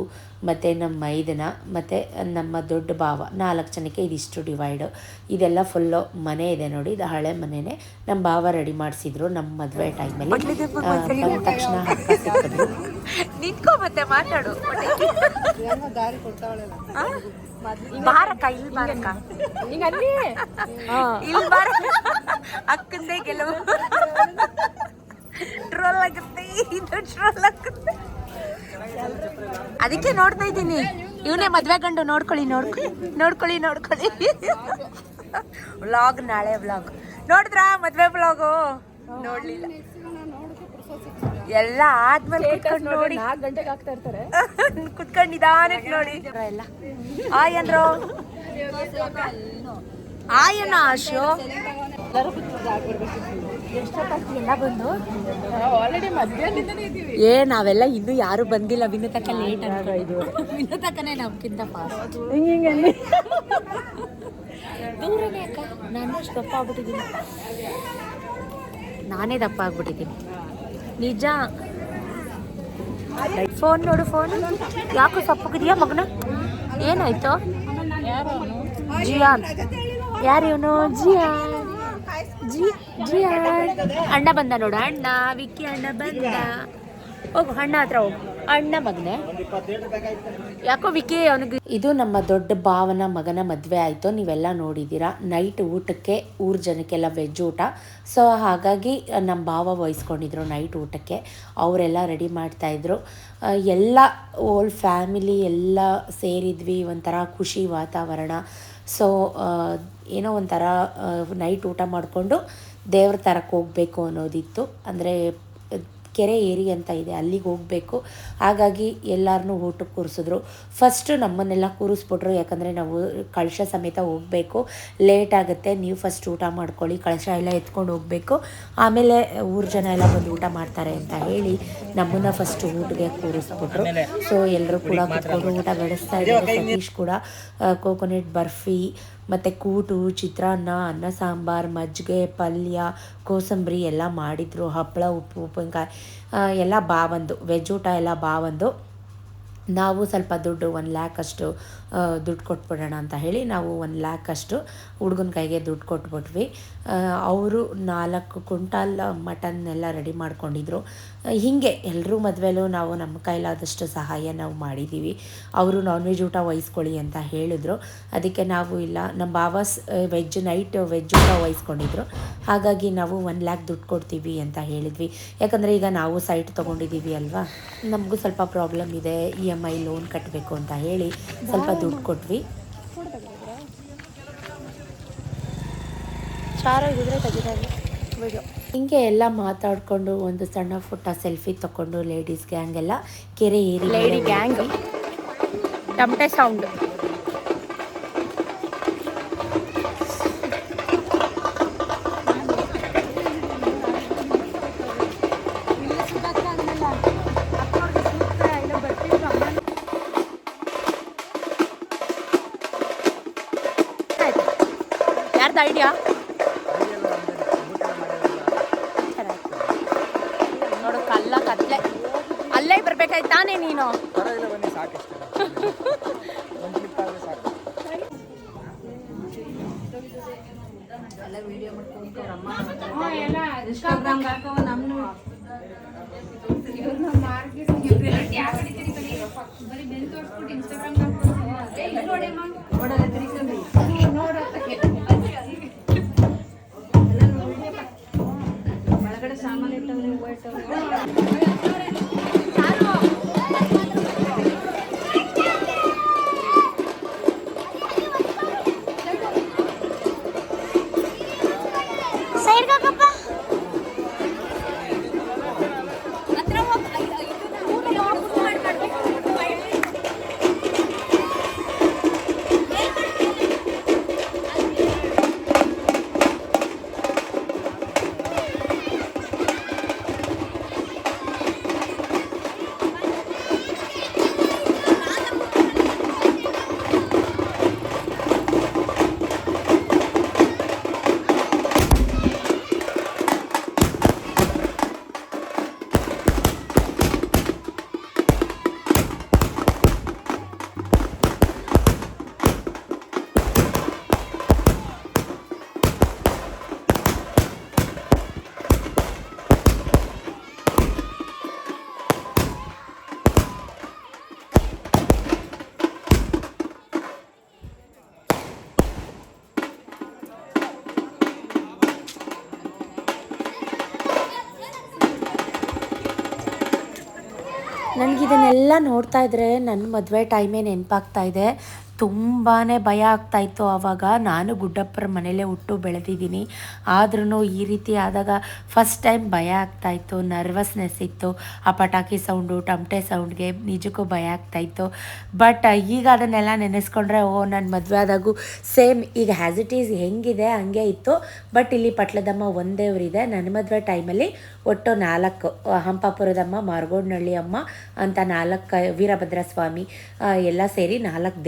Speaker 1: ಮತ್ತು ನಮ್ಮ ಮೈದನ ಮತ್ತು ನಮ್ಮ ದೊಡ್ಡ ಭಾವ. ನಾಲ್ಕು ಜನಕ್ಕೆ ಇದಿಷ್ಟು ಡಿವೈಡು ಇದೆಲ್ಲ ಫುಲ್ಲು ಮನೆ ಇದೆ ನೋಡಿ ಇದು ಹಳೆ ಮನೆನೇ. ನಮ್ಮ ಭಾವ ರೆಡಿ ಮಾಡಿಸಿದ್ರು ನಮ್ಮ ಮದುವೆ ಟೈಮಲ್ಲಿ ಬಂದ ತಕ್ಷಣ
Speaker 2: ನಿಂತ್ಕೋ ಮತ್ತೆ ಮಾತಾಡು. ಬಾರಕ್ಕ ಇಲ್ಲಿ ಬಾರಕ್ಕ. ಇಲ್ಲಿ ಬಾರ. ಅಕ್ಕಂದೇ ಗೆಲುವು. ಟ್ರೋಲ್ ಆಗುತ್ತೆ ಇದು ಟ್ರೋಲ್ ಆಗುತ್ತೆ. ಅದಕ್ಕೆ ನೋಡ್ತಾ ಇದ್ದೀನಿ. ಇವನೇ ಮದ್ವೆ ಗಂಡು ನೋಡ್ಕೊಳ್ಳಿ ನೋಡ್ಕೊಳ್ಳಿ ನೋಡ್ಕೊಳ್ಳಿ ನೋಡ್ಕೊಳ್ಳಿ. ವ್ಲಾಗ್ ನಾಳೆ ವ್ಲಾಗ್ ನೋಡಿದ್ರಾ ಮದ್ವೆ ವ್ಲಾಗು ನೋಡ್ಲಿಲ್ಲ. ಎಲ್ಲ ಆದ್ಮೇಲೆ ಕುತ್ಕೊಂಡು ನೋಡಿ
Speaker 4: ಗಂಟೆಗೆ ಆಗ್ತಾ ಇರ್ತಾರೆ.
Speaker 2: ಕುತ್ಕೊಂಡು ನಿಧಾನಕ್ಕೆ ನೋಡಿ. ಎಲ್ಲ ಆಯ್ ಅಂದ್ರು. ಆಯನ ಆಶು ಎಷ್ಟೊತ್ತಾಗ್ತಿಲ್ಲ ಬಂದು?
Speaker 4: ಆಲ್ರೆಡಿ ಮಧ್ಯಾಹ್ನದಿಂದನೇ ಇದೀವಿ
Speaker 1: ಏ ನಾವೆಲ್ಲ ಇನ್ನೂ ಯಾರು ಬಂದಿಲ್ಲ. ವಿನೋದಕ್ಕ ಲೇಟ್ ಇದು ವಿನೋದಕ್ಕನೇ ನಮ್ಗಿಂತ ಫಾಸ್ಟ್ ದೂರನೇ ಅಕ್ಕ. ನಾನು ಅಷ್ಟು ದಪ್ಪ ಆಗ್ಬಿಟ್ಟಿದ್ದೀನಿ. ನಾನೇ ದಪ್ಪ ಆಗ್ಬಿಟ್ಟಿದ್ದೀನಿ. ನಿಜ. ಫೋನ್ ನೋಡು ಫೋನ್ ಯಾಕೋ ಸಪ್ಪಗಿದೆಯಾ ಮಗನ? ಏನಾಯ್ತು? ಜಿಯಾನ್. ಯಾರು ಇವನು? ಜಿಯಾನ್. ಅಣ್ಣ ಬಂದ ನೋಡು. ಅಣ್ಣ, ವಿಕ್ಕಿ ಅಣ್ಣ ಬಂದ. ಹೋಗು, ಅಣ್ಣ ಹತ್ರ ಹೋಗು. ಅಣ್ಣ ಮಗನೇ. ಯಾಕೋ ವಿಕ್ಕಿ ಅವನಿಗೆ ಇದು ನಮ್ಮ ದೊಡ್ಡ ಭಾವನ ಮಗನ ಮದುವೆ ಆಯಿತು. ನೀವೆಲ್ಲ ನೋಡಿದ್ದೀರಾ. ನೈಟ್ ಊಟಕ್ಕೆ, ಊರ ಜನಕ್ಕೆಲ್ಲ ವೆಜ್ ಊಟ. ಸೊ ಹಾಗಾಗಿ ನಮ್ಮ ಭಾವ ವಹಿಸ್ಕೊಂಡಿದ್ರು ನೈಟ್ ಊಟಕ್ಕೆ. ಅವರೆಲ್ಲ ರೆಡಿ ಮಾಡ್ತಾಯಿದ್ರು ಎಲ್ಲ ಓಲ್ ಫ್ಯಾಮಿಲಿ ಎಲ್ಲ ಸೇರಿದ್ವಿ. ಒಂಥರ ಖುಷಿ ವಾತಾವರಣ. ಸೊ ಏನೋ ಒಂಥರ ನೈಟ್ ಊಟ ಮಾಡಿಕೊಂಡು ದೇವ್ರ ತರಕ್ಕೆ ಹೋಗಬೇಕು ಅನ್ನೋದಿತ್ತು. ಅಂದರೆ ಕೆರೆ ಏರಿ ಅಂತ ಇದೆ ಅಲ್ಲಿಗೆ ಹೋಗಬೇಕು. ಹಾಗಾಗಿ ಎಲ್ಲರನ್ನೂ ಊಟಕ್ಕೆ ಕೂರಿಸಿದ್ರು. ಫಸ್ಟು ನಮ್ಮನ್ನೆಲ್ಲ ಕೂರಿಸ್ಬಿಟ್ರು ಯಾಕಂದರೆ ನಾವು ಕಳಶ ಸಮೇತ ಹೋಗಬೇಕು. ಲೇಟ್ ಆಗುತ್ತೆ ನೀವು ಫಸ್ಟ್ ಊಟ ಮಾಡ್ಕೊಳ್ಳಿ ಕಳಶ ಎಲ್ಲ ಎತ್ಕೊಂಡು ಹೋಗಬೇಕು. ಆಮೇಲೆ ಊರ ಜನ ಎಲ್ಲ ಬಂದು ಊಟ ಮಾಡ್ತಾರೆ ಅಂತ ಹೇಳಿ ನಮ್ಮನ್ನ ಫಸ್ಟ್ ಊಟಕ್ಕೆ ಕೂರಿಸ್ಬಿಟ್ರು. ಸೊ ಎಲ್ಲರೂ ಕೂಡ ಕೂತ್ಕೊಂಡು ಊಟ ಬೆಳೆಸ್ತಾ ಇದ್ದಾರೆ ಸತೀಶ್ ಕೂಡ ಕೋಕೋನಟ್ ಬರ್ಫಿ ಮತ್ತು ಕೂಟು ಚಿತ್ರಾನ್ನ ಅನ್ನ ಸಾಂಬಾರು, ಮಜ್ಜಿಗೆ, ಪಲ್ಯ, ಕೋಸಂಬರಿ ಎಲ್ಲ ಮಾಡಿದರು, ಹಪ್ಪಳ, ಉಪ್ಪು, ಉಪ್ಪಿನಕಾಯಿ ಎಲ್ಲ ಬಾವಂದು ವೆಜ್ ಊಟ ಎಲ್ಲ ಬಾವಂದು. ನಾವು ಸ್ವಲ್ಪ ದುಡ್ಡು ಒನ್ ಲ್ಯಾಕ್ ಅಷ್ಟು ದುಡ್ಡು ಕೊಟ್ಬಿಡೋಣ ಅಂತ ಹೇಳಿ ನಾವು ಒನ್ ಲ್ಯಾಕ್ ಅಷ್ಟು ಹುಡುಗನ ಕೈಗೆ ದುಡ್ಡು ಕೊಟ್ಬಿಟ್ವಿ. ಅವರು ನಾಲ್ಕು ಕುಂಟಾಲ್ ಮಟನ್ ಎಲ್ಲ ರೆಡಿ ಮಾಡ್ಕೊಂಡಿದ್ರು. ಹೀಗೆ ಎಲ್ಲರೂ ಮದುವೆಲೂ ನಾವು ನಮ್ಮ ಕೈಲಾದಷ್ಟು ಸಹಾಯ ನಾವು ಮಾಡಿದ್ದೀವಿ ಅವರು ನಾನ್ ವೆಜ್ ಊಟ ವಹಿಸ್ಕೊಳ್ಳಿ ಅಂತ ಹೇಳಿದ್ರು ಅದಕ್ಕೆ ನಾವು ಇಲ್ಲ ನಮ್ಮ ಬಾವಾಸ್ ವೆಜ್ ನೈಟ್ ವೆಜ್ ಊಟ ವಹಿಸ್ಕೊಂಡಿದ್ರು ಹಾಗಾಗಿ ನಾವು ಒನ್ ಲ್ಯಾಕ್ ದುಡ್ಡು ಕೊಡ್ತೀವಿ ಅಂತ ಹೇಳಿದ್ವಿ ಯಾಕಂದರೆ ಈಗ ನಾವು ಸೈಟ್ ತೊಗೊಂಡಿದ್ದೀವಿ ಅಲ್ವಾ ನಮಗೂ ಸ್ವಲ್ಪ ಪ್ರಾಬ್ಲಮ್ ಇದೆ ಇ ಎಂ ಐ ಲೋನ್ ಕಟ್ಟಬೇಕು ಅಂತ ಹೇಳಿ ಸ್ವಲ್ಪ ದುಡ್ಡು ಕೊಟ್ವಿ
Speaker 2: ಚಾರಾಗಿದ್ರೆ ತೆಗಿತಾರೆ ವಿಡಿಯೋ
Speaker 1: ಹಿಂಗೆ ಎಲ್ಲ ಮಾತಾಡಿಕೊಂಡು ಒಂದು ಸಣ್ಣ ಪುಟ್ಟ ಸೆಲ್ಫಿ ತಗೊಂಡು ಲೇಡೀಸ್ ಗ್ಯಾಂಗ್ ಎಲ್ಲ ಕೆರೆ ಏರಿ
Speaker 2: ಲೇಡಿ ಗ್ಯಾಂಗ್ ಟಮಟೆ ಸೌಂಡ್ ಐಡಿಯಾ Welcome.
Speaker 1: ನನಗಿದನ್ನೆಲ್ಲ ನೋಡ್ತಾ ಇದ್ರೆ ನನ್ನ ಮದುವೆ ಟೈಮೇ ನೆನಪಾಗ್ತಾ ಇದೆ. ತುಂಬಾ ಭಯ ಆಗ್ತಾಯಿತ್ತು ಆವಾಗ ನಾನು ಗುಡ್ಡಪ್ಪರ ಮನೇಲೇ ಹುಟ್ಟು ಬೆಳೆದಿದ್ದೀನಿ. ಆದ್ರೂ ಈ ರೀತಿ ಆದಾಗ ಫಸ್ಟ್ ಟೈಮ್ ಭಯ ಆಗ್ತಾಯಿತ್ತು ನರ್ವಸ್ನೆಸ್ ಇತ್ತು. ಆ ಪಟಾಕಿ ಸೌಂಡು ಟಮಟೆ ಸೌಂಡ್ಗೆ ನಿಜಕ್ಕೂ ಭಯ ಆಗ್ತಾಯಿತ್ತು ಬಟ್ ಈಗ ಅದನ್ನೆಲ್ಲ ನೆನೆಸ್ಕೊಂಡ್ರೆ, ಓ ನನ್ನ ಮದುವೆ ಆದಾಗೂ ಸೇಮ್ ಈಗ ಹ್ಯಾಸ್ ಇಟ್ ಈಸ್ ಹೆಂಗಿದೆ, ಹಂಗೆ ಇತ್ತು. ಬಟ್ ಇಲ್ಲಿ ಪಟ್ಲದಮ್ಮ ಒಂದೇವರಿದೆ. ನನ್ನ ಮದುವೆ ಟೈಮಲ್ಲಿ ಒಟ್ಟು ನಾಲ್ಕು. ಹಂಪಾಪುರದಮ್ಮ, ಮಾರ್ಗೋಡ್ನಳ್ಳಿ ಅಮ್ಮ, ಅಂತ ನಾಲ್ಕು ವೀರಭದ್ರ ಸ್ವಾಮಿ ಎಲ್ಲ ಸೇರಿ ನಾಲ್ಕು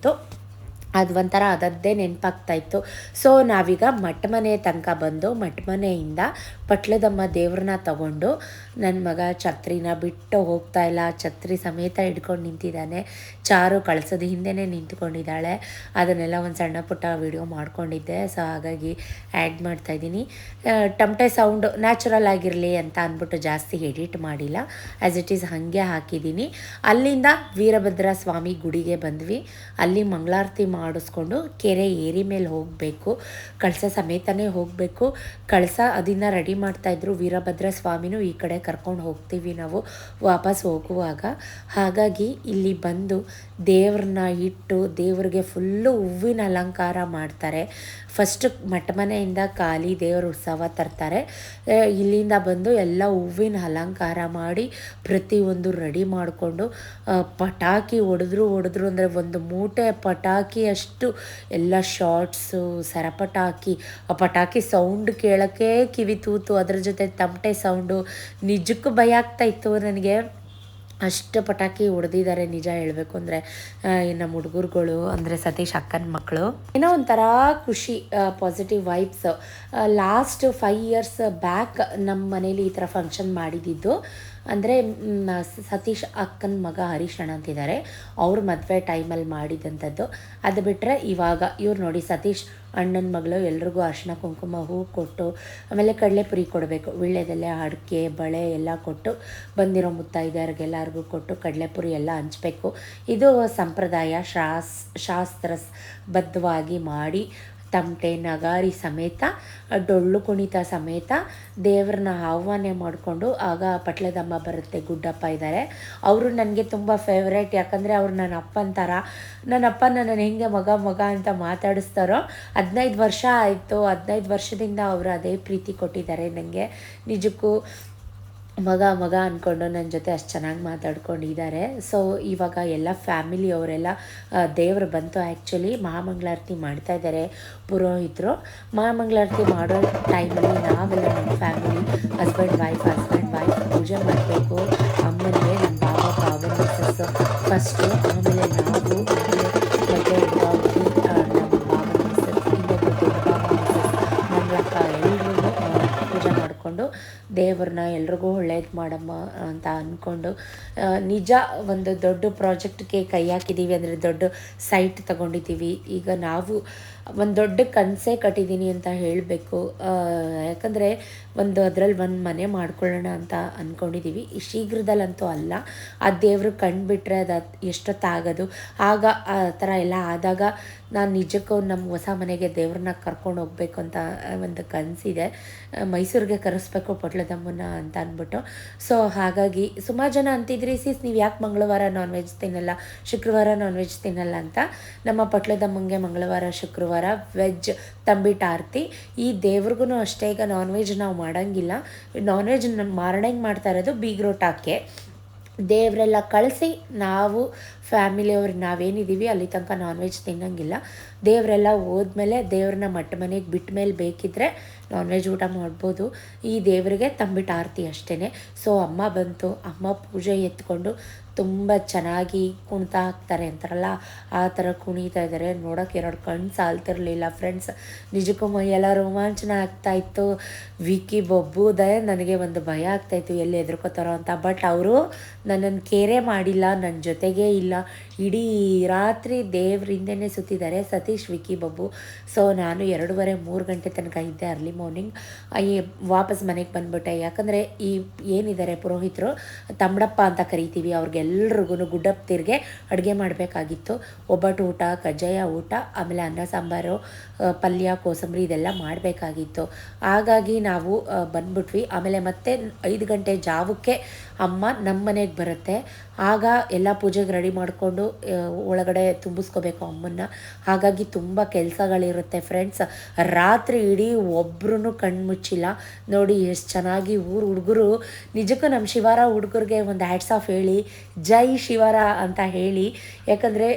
Speaker 1: と。ಅದು ಒಂಥರ ಅದದ್ದೇ ನೆನಪಾಗ್ತಾ ಇತ್ತು ಸೊ ನಾವೀಗ ಮಠ ಮನೆ ತನಕ ಬಂದು ಮಠ ಮನೆಯಿಂದ ಪಟ್ಲದಮ್ಮ ದೇವ್ರನ್ನ ತಗೊಂಡು ನನ್ನ ಮಗ ಛತ್ರಿನ ಬಿಟ್ಟು ಹೋಗ್ತಾ ಇಲ್ಲ. ಛತ್ರಿ ಸಮೇತ ಹಿಡ್ಕೊಂಡು ನಿಂತಿದ್ದಾನೆ. ಚಾರು ಕಳ್ಸೋದು ಹಿಂದೆನೇ ನಿಂತ್ಕೊಂಡಿದ್ದಾಳೆ. ಅದನ್ನೆಲ್ಲ ಒಂದು ಸಣ್ಣ ಪುಟ್ಟ ವಿಡಿಯೋ ಮಾಡ್ಕೊಂಡಿದ್ದೆ. ಸೊ ಹಾಗಾಗಿ ಆ್ಯಡ್ ಮಾಡ್ತಾಯಿದ್ದೀನಿ. ಟಮಟೆ ಸೌಂಡ್ ನ್ಯಾಚುರಲ್ ಆಗಿರಲಿ ಅಂತ ಅಂದ್ಬಿಟ್ಟು ಜಾಸ್ತಿ ಎಡಿಟ್ ಮಾಡಿಲ್ಲ. ಆ್ಯಸ್ ಇಟ್ ಈಸ್ ಹಾಗೆ ಹಾಕಿದ್ದೀನಿ. ಅಲ್ಲಿಂದ ವೀರಭದ್ರ ಸ್ವಾಮಿ ಗುಡಿಗೆ ಬಂದ್ವಿ. ಅಲ್ಲಿ ಮಂಗಳಾರತಿ ಮಾಡಿಸ್ಕೊಂಡು ಕೆರೆ ಏರಿ ಮೇಲೆ ಹೋಗಬೇಕು, ಕಳಸ ಸಮೇತನೇ ಹೋಗಬೇಕು. ಕಳಸ ಅದನ್ನು ರೆಡಿ ಮಾಡ್ತಾಯಿದ್ರು ವೀರಭದ್ರ ಸ್ವಾಮಿನೂ ಈ ಕಡೆ ಕರ್ಕೊಂಡು ಹೋಗ್ತೀವಿ ನಾವು ವಾಪಸ್ ಹೋಗುವಾಗ. ಹಾಗಾಗಿ ಇಲ್ಲಿ ಬಂದು ದೇವ್ರನ್ನ ಇಟ್ಟು ದೇವ್ರಿಗೆ ಫುಲ್ಲು ಹೂವಿನ ಅಲಂಕಾರ ಮಾಡ್ತಾರೆ. ಫಸ್ಟ್ ಮನೆಯಿಂದ ಖಾಲಿ ದೇವ್ರ ಉತ್ಸವ ತರ್ತಾರೆ. ಇಲ್ಲಿಂದ ಬಂದು ಎಲ್ಲ ಹೂವಿನ ಅಲಂಕಾರ ಮಾಡಿ ಪ್ರತಿಯೊಂದು ರೆಡಿ ಮಾಡಿಕೊಂಡು ಪಟಾಕಿ ಹೊಡೆದ್ರು ಹೊಡೆದ್ರು ಅಂದರೆ ಒಂದು ಮೂಟೆ ಪಟಾಕಿ ಅಷ್ಟು ಎಲ್ಲ ಶಾರ್ಟ್ಸು ಸರಪಟಾಕಿ, ಆ ಪಟಾಕಿ ಸೌಂಡ್ ಕೇಳೋಕ್ಕೆ ಕಿವಿ ತೂತು, ಅದ್ರ ಜೊತೆ ತಮಟೆ ಸೌಂಡು ನಿಜಕ್ಕೂ ಭಯ ಆಗ್ತಾಯಿತ್ತು ನನಗೆ. ಅಷ್ಟು ಪಟಾಕಿ ಹೊಡೆದಿದ್ದಾರೆ, ನಿಜ ಹೇಳಬೇಕು ಅಂದರೆ ನಮ್ಮ ಹುಡುಗರುಗಳು, ಅಂದರೆ ಸತೀಶ್ ಅಕ್ಕನ ಮಕ್ಕಳು ಏನೋ ಒಂಥರ ಖುಷಿ positive vibes last five years back ನಮ್ಮ ಮನೇಲಿ ಈ ಥರ ಫಂಕ್ಷನ್ ಮಾಡಿದ್ದು. ಅಂದರೆ ಸತೀಶ್ ಅಕ್ಕನ ಮಗ ಹರೀಶ್ ಅಂತಿದ್ದಾರೆ. ಅವ್ರ ಮದುವೆ ಟೈಮಲ್ಲಿ ಮಾಡಿದಂಥದ್ದು. ಅದು ಬಿಟ್ಟರೆ ಇವಾಗ ಇವ್ರು ನೋಡಿ ಸತೀಶ್ ಅಣ್ಣನ ಮಗಳು ಎಲ್ರಿಗೂ ಅರಿಶಿನ ಕುಂಕುಮ ಹೂ ಕೊಟ್ಟು, ಆಮೇಲೆ ಕಡಲೆಪುರಿ ಕೊಡಬೇಕು. ವಿಳ್ಯದೆಲೆ, ಅಡಿಕೆ, ಬಳೆ ಎಲ್ಲ ಕೊಟ್ಟು ಬಂದಿರೋ ಮುತ್ತೈದೆಯರಿಗೆಲ್ಲರಿಗೂ ಕೊಟ್ಟು ಕಡಲೆಪುರಿ ಎಲ್ಲ ಹಂಚಬೇಕು. ಇದು ಸಂಪ್ರದಾಯ ಶಾಸ್ ಶಾಸ್ತ್ರ ಬದ್ಧವಾಗಿ ಮಾಡಿ ತಮಟೆ, ನಗಾರಿ ಸಮೇತ, ಡೊಳ್ಳು ಕುಣಿತ ಸಮೇತ ದೇವ್ರನ್ನ ಆಹ್ವಾನ ಮಾಡಿಕೊಂಡು ಆಗ ಪಟ್ಲದಮ್ಮ ಬರುತ್ತೆ. ಗುಡ್ಡಪ್ಪ ಇದ್ದಾರೆ ಅವರು ನನಗೆ ತುಂಬ ಫೇವ್ರೇಟ್ ಯಾಕಂದರೆ ಅವ್ರು ನನ್ನ ಅಪ್ಪನ ಥರ ನನ್ನ ಅಪ್ಪ ನನ್ನ ಹೆಂಗೆ ಮಗ ಮಗ ಅಂತ ಮಾತಾಡಿಸ್ತಾರೋ, ಹದಿನೈದು ವರ್ಷ ಆಯಿತು. ಹದಿನೈದು ವರ್ಷದಿಂದ ಅವರು ಅದೇ ಪ್ರೀತಿ ಕೊಟ್ಟಿದ್ದಾರೆ ನನಗೆ ನಿಜಕ್ಕೂ ಮಗ ಮಗ ಅಂದ್ಕೊಂಡು ನನ್ನ ಜೊತೆ ಅಷ್ಟು ಚೆನ್ನಾಗಿ ಮಾತಾಡ್ಕೊಂಡಿದ್ದಾರೆ. ಸೊ ಇವಾಗ ಎಲ್ಲ ಫ್ಯಾಮಿಲಿ ಅವರೆಲ್ಲ ದೇವರು ಬಂತು ಆ್ಯಕ್ಚುಲಿ ಮಹಾಮಂಗಳಾರತಿ ಮಾಡ್ತಾ ಇದ್ದಾರೆ ಪುರೋಹಿತರು. ಮಹಾಮಂಗಳಾರತಿ ಮಾಡೋ ಟೈಮಲ್ಲಿ ನಾವೆಲ್ಲ ನಮ್ಮ family husband wife husband wife ಪೂಜೆ ಮಾಡಬೇಕು. ಅಮ್ಮನಿಗೆ ನಮ್ಮ ಬಾಬಾ ಬಾಬಾ ಫಸ್ಟು ಆಮೇಲೆ ನಾವು ದೇವ್ರನ್ನ ಎಲ್ರಿಗೂ ಒಳ್ಳೇದು ಮಾಡಮ್ಮ ಅಂತ ಅಂದ್ಕೊಂಡು ನಿಜ ಒಂದು ದೊಡ್ಡ ಪ್ರಾಜೆಕ್ಟ್ಗೆ ಕೈ ಹಾಕಿದ್ದೀವಿ ಅಂದರೆ ದೊಡ್ಡ ಸೈಟ್ ತಗೊಂಡಿದ್ದೀವಿ ಈಗ ನಾವು ಒಂದು ದೊಡ್ಡ ಕನಸೇ ಕಟ್ಟಿದ್ದೀನಿ ಅಂತ ಹೇಳಬೇಕು. ಯಾಕಂದರೆ ಒಂದು ಅದರಲ್ಲಿ ಒಂದು ಮನೆ ಮಾಡ್ಕೊಳ್ಳೋಣ ಅಂತ ಅಂದ್ಕೊಂಡಿದ್ದೀವಿ ಶೀಘ್ರದಲ್ಲಂತೂ ಅಲ್ಲ, ಆ ದೇವರು ಕಂಡುಬಿಟ್ರೆ ಅದು ಎಷ್ಟೊತ್ತಾಗೋದು. ಆಗ ಆ ಥರ ಎಲ್ಲ ಆದಾಗ ನಾನು ನಿಜಕ್ಕೂ ನಮ್ಮ ಹೊಸ ಮನೆಗೆ ದೇವ್ರನ್ನ ಕರ್ಕೊಂಡು ಹೋಗ್ಬೇಕು ಅಂತ ಒಂದು ಕನಸಿದೆ. ಮೈಸೂರಿಗೆ ಕರೆಸ್ಬೇಕು ಪೊಟ್ಲದಮ್ಮನ ಅಂತ ಅಂದ್ಬಿಟ್ಟು ಸೊ ಹಾಗಾಗಿ ಸುಮಾರು ಜನ ಅಂತಿದ್ರಿ ಸಿಸ್ ನೀವು ಯಾಕೆ ಮಂಗಳವಾರ ನಾನ್ ವೆಜ್ ತಿನ್ನಲ್ಲ? ಶುಕ್ರವಾರ ನಾನ್ ವೆಜ್ ತಿನ್ನಲ್ಲ ಅಂತ? ನಮ್ಮ ಪಟ್ಲದಮ್ಮಂಗೆ ಮಂಗಳವಾರ, ಶುಕ್ರವಾರ ವೆಜ್ ತಂಬಿಟ್ಟು ಆರತಿ ಈ ದೇವ್ರಿಗೂ ಅಷ್ಟೇ, ಈಗ ನಾನ್ ವೆಜ್ ನಾವು ಮಾಡೋಂಗಿಲ್ಲ. ನಾನ್ ವೆಜ್ ಮಾರಣೆಗೆ ಮಾಡ್ತಾ ಇರೋದು ಬೀಗ್ರೋಟಾಕೆ ದೇವರೆಲ್ಲ ಕಳಿಸಿ, ನಾವು ಫ್ಯಾಮಿಲಿಯವ್ರು ನಾವೇನಿದ್ದೀವಿ ಅಲ್ಲಿ ತನಕ ನಾನ್ ವೆಜ್ ತಿನ್ನೋಂಗಿಲ್ಲ. ದೇವರೆಲ್ಲ ಹೋದ್ಮೇಲೆ ದೇವ್ರನ್ನ ಮಟ್ಟ ಮನೆಗೆ ಬಿಟ್ಟ ಮೇಲೆ ಬೇಕಿದ್ದರೆ ನಾನ್ ವೆಜ್ ಊಟ ಮಾಡ್ಬೋದು. ಈ ದೇವರಿಗೆ ತಂಬಿಟ್ಟು ಆರತಿ ಅಷ್ಟೇ ಸೊ ಅಮ್ಮ ಬಂತು. ಅಮ್ಮ ಪೂಜೆ ಎತ್ಕೊಂಡು ತುಂಬ ಚೆನ್ನಾಗಿ ಕುಣಿತಾ ಹಾಕ್ತಾರೆ ಅಂತಾರಲ್ಲ? ಆ ಥರ ಕುಣಿತಾ ಇದ್ದಾರೆ ನೋಡೋಕೆ ಎರಡು ಕಣ್ಣು ಸಾಲ್ತಿರಲಿಲ್ಲ ಫ್ರೆಂಡ್ಸ್ ನಿಜಕ್ಕೂ ಎಲ್ಲ ರೋಮಾಂಚನ ಆಗ್ತಾ ಇತ್ತು. ವಿಕಿ ಬೊಬ್ಬುದೇ ನನಗೆ ಒಂದು ಭಯ ಆಗ್ತಾಯಿತ್ತು ಎಲ್ಲಿ ಎದ್ರುಕೋತಾರೋ ಅಂತ. ಬಟ್ ಅವರು ನನ್ನನ್ನು ಕೇರೆ ಮಾಡಿಲ್ಲ. ನನ್ನ ಜೊತೆಗೇ ಇಲ್ಲ. ಇಡೀ ರಾತ್ರಿ ದೇವ್ರಿಂದನೇ ಸುತ್ತಿದ್ದಾರೆ. ಸತೀಶ್ ವಿಕಿ ಬಬ್ಬು. ಸೊ ನಾನು ಎರಡೂವರೆ, ಮೂರು ಗಂಟೆ ತನಕ ಇದ್ದೆ ಅರ್ಲಿ ಮಾರ್ನಿಂಗ್ ಈ ವಾಪಸ್ ಮನೆಗೆ ಬಂದ್ಬಿಟ್ಟೆ. ಯಾಕಂದರೆ ಈ ಏನಿದ್ದಾರೆ ಪುರೋಹಿತರು, ತಮ್ಮಡಪ್ಪ ಅಂತ ಕರಿತೀವಿ. ಅವ್ರಿಗೆಲ್ರಿಗೂ ಗುಡ್ಡಪ್ಪತಿರ್ಗೆ ಅಡುಗೆ ಮಾಡಬೇಕಾಗಿತ್ತು. ಒಬ್ಬಟ್ಟು ಊಟ, ಕಜ್ಜಾಯ ಊಟ, ಆಮೇಲೆ ಅನ್ನ ಸಾಂಬಾರು ಪಲ್ಯ, ಕೋಸಂಬರಿ ಇದೆಲ್ಲ ಮಾಡಬೇಕಾಗಿತ್ತು. ಹಾಗಾಗಿ ನಾವು ಬಂದ್ಬಿಟ್ವಿ. ಆಮೇಲೆ ಮತ್ತೆ ಐದು ಗಂಟೆ ಜಾವಕ್ಕೆ ಅಮ್ಮ ನಮ್ಮ ಮನೆಗೆ ಬರುತ್ತೆ. ಆಗ ಎಲ್ಲ ಪೂಜೆಗೆ ರೆಡಿ ಮಾಡಿಕೊಂಡು ಒಳಗಡೆ ತುಂಬಿಸ್ಕೋಬೇಕು ಅಮ್ಮನ್ನ. ಹಾಗಾಗಿ ತುಂಬ ಕೆಲಸಗಳಿರುತ್ತೆ ಫ್ರೆಂಡ್ಸ್. ರಾತ್ರಿ ಇಡೀ ಒಬ್ರು ಕಣ್ಮುಚ್ಚಿಲ್ಲ ನೋಡಿ ಎಷ್ಟು ಚೆನ್ನಾಗಿ ಊರು ಹುಡುಗರು. ನಿಜಕ್ಕೂ ನಮ್ಮ ಶಿವಾರ ಹುಡುಗರಿಗೆ ಒಂದು ಆ್ಯಡ್ಸ್ ಆಫ್ ಹೇಳಿ, ಜೈ ಶಿವಾರ ಅಂತ ಹೇಳಿ. ಯಾಕಂದರೆ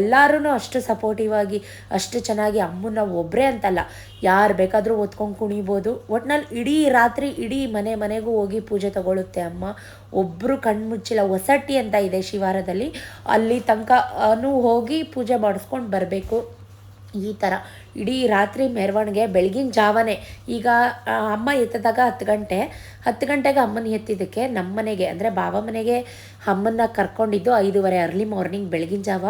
Speaker 1: ಎಲ್ಲರೂ ಅಷ್ಟು ಸಪೋರ್ಟಿವ್ ಆಗಿ, ಅಷ್ಟು ಚೆನ್ನಾಗಿ ಅಮ್ಮನ್ನ ಒಬ್ಬರೇ ಅಂತಲ್ಲ. ಯಾರು ಬೇಕಾದರೂ ಓದ್ಕೊಂಡು ಕುಣಿಬೋದು. ಒಟ್ನಲ್ಲಿ ಇಡೀ ರಾತ್ರಿ ಇಡೀ ಮನೆ ಮನೆಗೂ ಹೋಗಿ ಪೂಜೆ ತಗೊಳ್ಳುತ್ತೆ ಅಮ್ಮ. ಒಬ್ಬರು ಕಣ್ಮುಚ್ಚಿಲ್ಲ. ಹೊಸಟ್ಟಿ ಅಂತ ಇದೆ ಶಿವಾರದಲ್ಲಿ. ಅಲ್ಲಿ ತನಕನೂ ಹೋಗಿ ಪೂಜೆ ಮಾಡಿಸ್ಕೊಂಡು ಬರಬೇಕು. ಈ ಥರ ಇಡೀ ರಾತ್ರಿ ಮೆರವಣಿಗೆ, ಬೆಳಗಿನ ಜಾವನೇ. ಈಗ ಅಮ್ಮ ಎತ್ತಿದಾಗ ಹತ್ತು ಗಂಟೆ. ಹತ್ತು ಗಂಟೆಗೆ ಅಮ್ಮನ ಎತ್ತಿದ್ದಕ್ಕೆ ನಮ್ಮ ಮನೆಗೆ, ಅಂದರೆ ಬಾವ ಮನೆಗೆ ಅಮ್ಮನ್ನ ಕರ್ಕೊಂಡಿದ್ದು ಐದೂವರೆ ಅರ್ಲಿ ಮಾರ್ನಿಂಗ್ ಬೆಳಗಿನ ಜಾವ.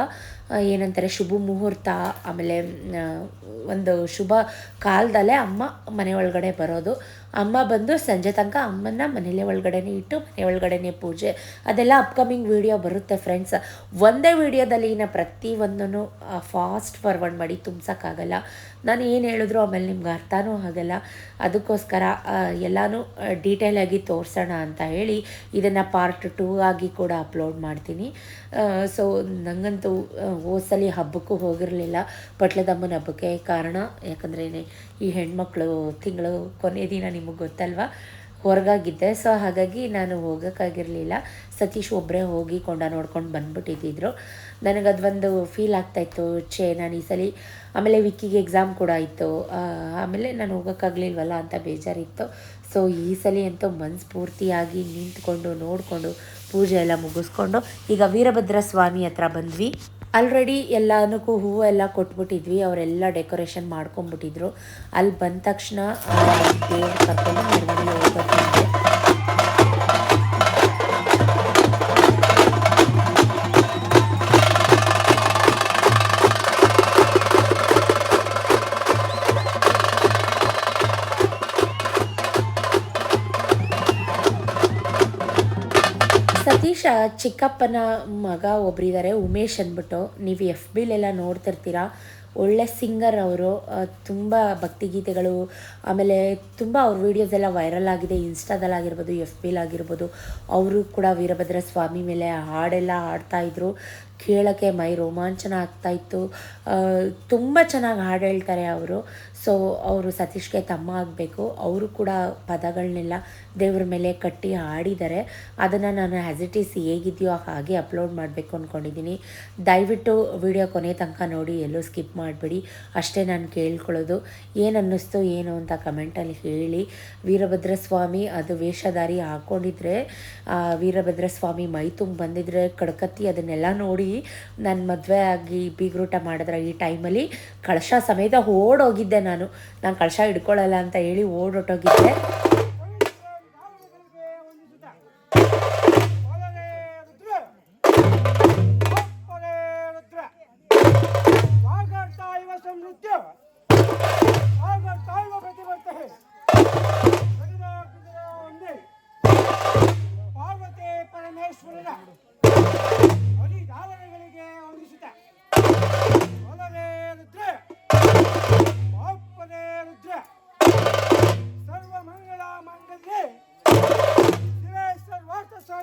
Speaker 1: ಏನಂತಾರೆ, ಶುಭ ಮುಹೂರ್ತ, ಆಮೇಲೆ ಒಂದು ಶುಭ ಕಾಲದಲ್ಲೇ ಅಮ್ಮ ಮನೆ ಒಳಗಡೆ ಬರೋದು. ಅಮ್ಮ ಬಂದು ಸಂಜೆ ತನಕ ಅಮ್ಮನ್ನ ಮನೇಲೆ ಒಳಗಡೆನೆ ಇಟ್ಟು ಮನೆ ಒಳಗಡೆನೆ ಪೂಜೆ. ಅದೆಲ್ಲ ಅಪ್ಕಮಿಂಗ್ ವಿಡಿಯೋ ಬರುತ್ತೆ ಫ್ರೆಂಡ್ಸ್ ಒಂದೇ ವಿಡಿಯೋದಲ್ಲಿ ಇನ್ನು ಪ್ರತಿಯೊಂದನ್ನು ಫಾಸ್ಟ್ ಫಾರ್ವರ್ಡ್ ಮಾಡಿ ತುಂಬಿಸೋಕ್ಕಾಗಲ್ಲ. ನಾನು ಏನು ಹೇಳಿದ್ರು ಆಮೇಲೆ ನಿಮ್ಗೆ ಅರ್ಥನೂ ಆಗಲ್ಲ. ಅದಕ್ಕೋಸ್ಕರ ಎಲ್ಲನೂ ಡೀಟೇಲಾಗಿ ತೋರಿಸೋಣ ಅಂತ ಹೇಳಿ ಇದನ್ನು ಪಾರ್ಟ್ ಟೂ ಆಗಿ ಕೂಡ ಅಪ್ಲೋಡ್ ಮಾಡ್ತೀನಿ. ಸೊ ನನಗಂತೂ ಓಸಲಿ ಹಬ್ಬಕ್ಕೂ ಹೋಗಿರಲಿಲ್ಲ. ಪಟ್ಲದಮ್ಮನ ಹಬ್ಬಕ್ಕೆ ಕಾರಣ, ಯಾಕಂದ್ರೆ ಈ ಹೆಣ್ಮಕ್ಳು ತಿಂಗಳು ಕೊನೆ ದಿನ ನಿಮಗೆ ಗೊತ್ತಲ್ವಾ? ಹೊರಗಾಗಿದ್ದೆ ಸೊ ಹಾಗಾಗಿ ನಾನು ಹೋಗೋಕ್ಕಾಗಿರಲಿಲ್ಲ. ಸತೀಶ್ ಒಬ್ಬರೇ ಹೋಗಿ ಕೊಂಡ ನೋಡ್ಕೊಂಡು ಬಂದ್ಬಿಟ್ಟಿದ್ದಿದ್ರು ನನಗದೊಂದು ಫೀಲ್ ಆಗ್ತಾಯಿತ್ತು ಛೇ, ನಾನು ಈ ಸಲ, ಆಮೇಲೆ ವಿಕ್ಕಿಗೆ ಎಕ್ಸಾಮ್ ಕೂಡ ಇತ್ತು ಆಮೇಲೆ ನಾನು ಹೋಗೋಕ್ಕಾಗಲಿಲ್ವಲ್ಲ ಅಂತ ಬೇಜಾರಿತ್ತು. ಸೊ ಈ ಸಲ ಅಂತೂ ಮನಸ್ಫೂರ್ತಿಯಾಗಿ ನಿಂತ್ಕೊಂಡು ನೋಡಿಕೊಂಡು ಪೂಜೆ ಎಲ್ಲ ಮುಗಿಸ್ಕೊಂಡು ಈಗ ವೀರಭದ್ರ ಸ್ವಾಮಿ ಹತ್ರ ಬಂದ್ವಿ. ಆಲ್ರೆಡಿ ಎಲ್ಲನಕ್ಕೂ ಹೂವು ಎಲ್ಲ ಕೊಟ್ಬಿಟ್ಟಿದ್ವಿ, ಅವರೆಲ್ಲ ಡೆಕೋರೇಷನ್ ಮಾಡ್ಕೊಂಬಿಟ್ಟಿದ್ರು ಅಲ್ಲಿ ಬಂದ ತಕ್ಷಣ ದೇವ್ರು ಚಿಕ್ಕಪ್ಪನ ಮಗ ಒಬ್ಬರಿದ್ದಾರೆ ಉಮೇಶ್ ಅಂದ್ಬಿಟ್ಟು. ನೀವು ಎಫ್ ಬಿಲೆಲ್ಲ ನೋಡ್ತಿರ್ತೀರ. ಒಳ್ಳೆ ಸಿಂಗರ್ ಅವರು ತುಂಬ ಭಕ್ತಿಗೀತೆಗಳು, ಆಮೇಲೆ ತುಂಬ ಅವ್ರ ವೀಡಿಯೋಸ್ ಎಲ್ಲ ವೈರಲ್ ಆಗಿದೆ. ಇನ್ಸ್ಟಾದಲ್ಲಾಗಿರ್ಬೋದು ಎಫ್ ಬಿಲಾಗಿರ್ಬೋದು ಅವರು ಕೂಡ ವೀರಭದ್ರ ಸ್ವಾಮಿ ಮೇಲೆ ಹಾಡೆಲ್ಲ ಹಾಡ್ತಾಯಿದ್ರು ಕೇಳೋಕ್ಕೆ ಮೈ ರೋಮಾಂಚನ ಆಗ್ತಾ ಇತ್ತು. ತುಂಬ ಚೆನ್ನಾಗಿ ಹಾಡು ಹೇಳ್ತಾರೆ ಅವರು. ಸೊ ಅವರು ಸತೀಶ್ಗೆ ತಮ್ಮ ಆಗಬೇಕು. ಅವರು ಕೂಡ ಪದಗಳನ್ನೆಲ್ಲ ದೇವ್ರ ಮೇಲೆ ಕಟ್ಟಿ ಹಾಡಿದ್ದಾರೆ ಅದನ್ನು ನಾನು ಆ್ಯಸ್ ಇಟ್ ಈಸ್ ಹೇಗಿದೆಯೋ ಹಾಗೆ ಅಪ್ಲೋಡ್ ಮಾಡಬೇಕು ಅಂದ್ಕೊಂಡಿದ್ದೀನಿ ದಯವಿಟ್ಟು ವಿಡಿಯೋ ಕೊನೆ ತನಕ ನೋಡಿ, ಎಲ್ಲೂ ಸ್ಕಿಪ್ ಮಾಡಬೇಡಿ. ಅಷ್ಟೇ ನಾನು ಕೇಳ್ಕೊಳ್ಳೋದು ಏನು ಅನ್ನಿಸ್ತು ಏನು ಅಂತ ಕಮೆಂಟಲ್ಲಿ ಹೇಳಿ. ವೀರಭದ್ರ ಸ್ವಾಮಿ ಅದು ವೇಷಧಾರಿ ಹಾಕ್ಕೊಂಡಿದ್ರೆ ವೀರಭದ್ರ ಸ್ವಾಮಿ ಮೈ ತುಂಬ ಬಂದಿದ್ರೆ ಕಡ್ಕತ್ತಿ ಅದನ್ನೆಲ್ಲ ನೋಡಿ ನನ್ನ ಮದುವೆ ಆಗಿ ಬೀಗ್ರೂಟ ಮಾಡಿದ್ರೆ ಈ ಟೈಮಲ್ಲಿ ಕಳಶ ಸಮೇತ ಓಡೋಗಿದ್ದೆ ನಾನು. ನಾನು ಕಳಶ ಹಿಡ್ಕೊಳ್ಳಲ್ಲ ಅಂತ ಹೇಳಿ ಓಡೊಟ್ಟೋಗಿದ್ದೆ.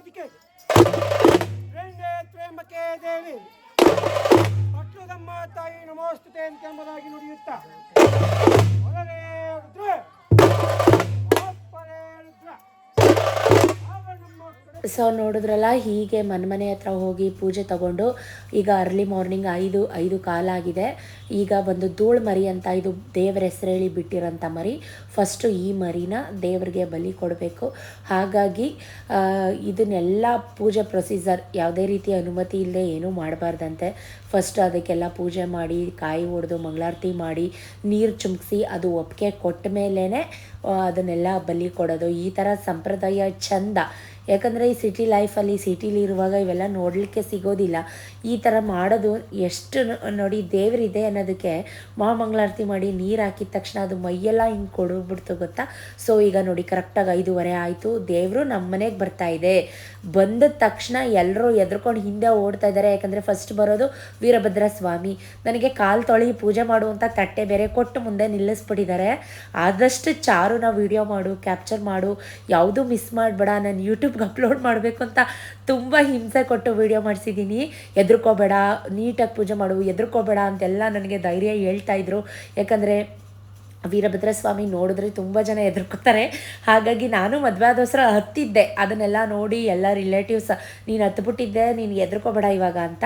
Speaker 5: fiquei.
Speaker 1: ಸೊ ನೋಡಿದ್ರಲ್ಲ, ಹೀಗೆ ಮನೆ ಹತ್ರ ಹೋಗಿ ಪೂಜೆ ತಗೊಂಡು ಈಗ ಅರ್ಲಿ ಮಾರ್ನಿಂಗ್ ಐದು ಐದು ಕಾಲಾಗಿದೆ ಈಗ ಒಂದು ಧೂಳು ಮರಿ ಅಂತ ಇದು ದೇವರ ಹೆಸರೇಳಿ ಬಿಟ್ಟಿರೋಂಥ ಮರಿ. ಫಸ್ಟು ಈ ಮರಿನ ದೇವರಿಗೆ ಬಲಿ ಕೊಡಬೇಕು. ಹಾಗಾಗಿ ಇದನ್ನೆಲ್ಲ ಪೂಜೆ ಪ್ರೊಸೀಜರ್ ಯಾವುದೇ ರೀತಿ ಅನುಮತಿ ಇಲ್ಲದೆ ಏನೂ ಮಾಡಬಾರ್ದಂತೆ. ಫಸ್ಟ್ ಅದಕ್ಕೆಲ್ಲ ಪೂಜೆ ಮಾಡಿ, ಕಾಯಿ ಒಡೆದು, ಮಂಗಳಾರತಿ ಮಾಡಿ, ನೀರು ಚುಮ್ಕಿಸಿ, ಅದು ಒಪ್ಪಿಗೆ ಕೊಟ್ಟ ಮೇಲೇ ಅದನ್ನೆಲ್ಲ ಬಲಿ ಕೊಡೋದು. ಈ ಥರ ಸಂಪ್ರದಾಯ ಚಂದ ಯಾಕಂದರೆ ಈ ಸಿಟಿ ಲೈಫಲ್ಲಿ ಸಿಟಿಲಿ ಇರುವಾಗ ಇವೆಲ್ಲ ನೋಡಲಿಕ್ಕೆ ಸಿಗೋದಿಲ್ಲ. ಈ ಥರ ಮಾಡೋದು ಎಷ್ಟು ನೋಡಿ ದೇವರಿದೆ ಅನ್ನೋದಕ್ಕೆ ಮಹಾಮಂಗಳಾರತಿ ಮಾಡಿ ನೀರು ಹಾಕಿದ ತಕ್ಷಣ ಅದು ಮೈಯೆಲ್ಲ ಹಿಂಗೆ ಕೊಡೋಗ್ಬಿಡ್ತು ಗೊತ್ತಾ? ಸೊ ಈಗ ನೋಡಿ ಕರೆಕ್ಟಾಗಿ ಐದೂವರೆ ಆಯಿತು. ದೇವರು ನಮ್ಮ ಮನೆಗೆ ಬರ್ತಾ ಇದೆ. ಬಂದ ತಕ್ಷಣ ಎಲ್ಲರೂ ಎದ್ರುಕೊಂಡು ಹಿಂದೆ ಓಡ್ತಾ ಇದ್ದಾರೆ ಯಾಕಂದರೆ ಫಸ್ಟ್ ಬರೋದು ವೀರಭದ್ರ ಸ್ವಾಮಿ. ನನಗೆ ಕಾಲು ತೊಳಿ ಪೂಜೆ ಮಾಡುವಂಥ ತಟ್ಟೆ ಬೇರೆ ಕೊಟ್ಟು ಮುಂದೆ ನಿಲ್ಲಿಸ್ಬಿಟ್ಟಿದ್ದಾರೆ. ಆದಷ್ಟು ಚಾರುನ ವಿಡಿಯೋ ಮಾಡು ಕ್ಯಾಪ್ಚರ್ ಮಾಡು. ಯಾವುದೂ ಮಿಸ್ ಮಾಡಬೇಡ ನಾನು ಯೂಟ್ಯೂಬ್ಗೆ ಅಪ್ಲೋಡ್ ಮಾಡಬೇಕು ಅಂತ ತುಂಬ ಹಿಂಸೆ ಕೊಟ್ಟು ವೀಡಿಯೋ ಮಾಡಿಸಿದ್ದೀನಿ. ಎದ್ರುಕೋಬೇಡ, ನೀಟಾಗಿ ಪೂಜೆ ಮಾಡು, ಎದ್ರುಕೋಬೇಡ ಅಂತೆಲ್ಲ ನನಗೆ ಧೈರ್ಯ ಹೇಳ್ತಾ ಇದ್ರು. ಯಾಕಂದರೆ ವೀರಭದ್ರ ಸ್ವಾಮಿ ನೋಡಿದ್ರೆ ತುಂಬ ಜನ ಎದುರ್ಕೋತಾರೆ. ಹಾಗಾಗಿ ನಾನು ಮದುವೆ ಆದೋಸ್ರ ಹತ್ತಿದ್ದೆ. ಅದನ್ನೆಲ್ಲ ನೋಡಿ ಎಲ್ಲ ರಿಲೇಟಿವ್ಸ್ ನೀನು ಹತ್ಬಿಟ್ಟಿದ್ದೆ, ನೀನು ಎದುರ್ಕೋಬೇಡ ಇವಾಗ ಅಂತ.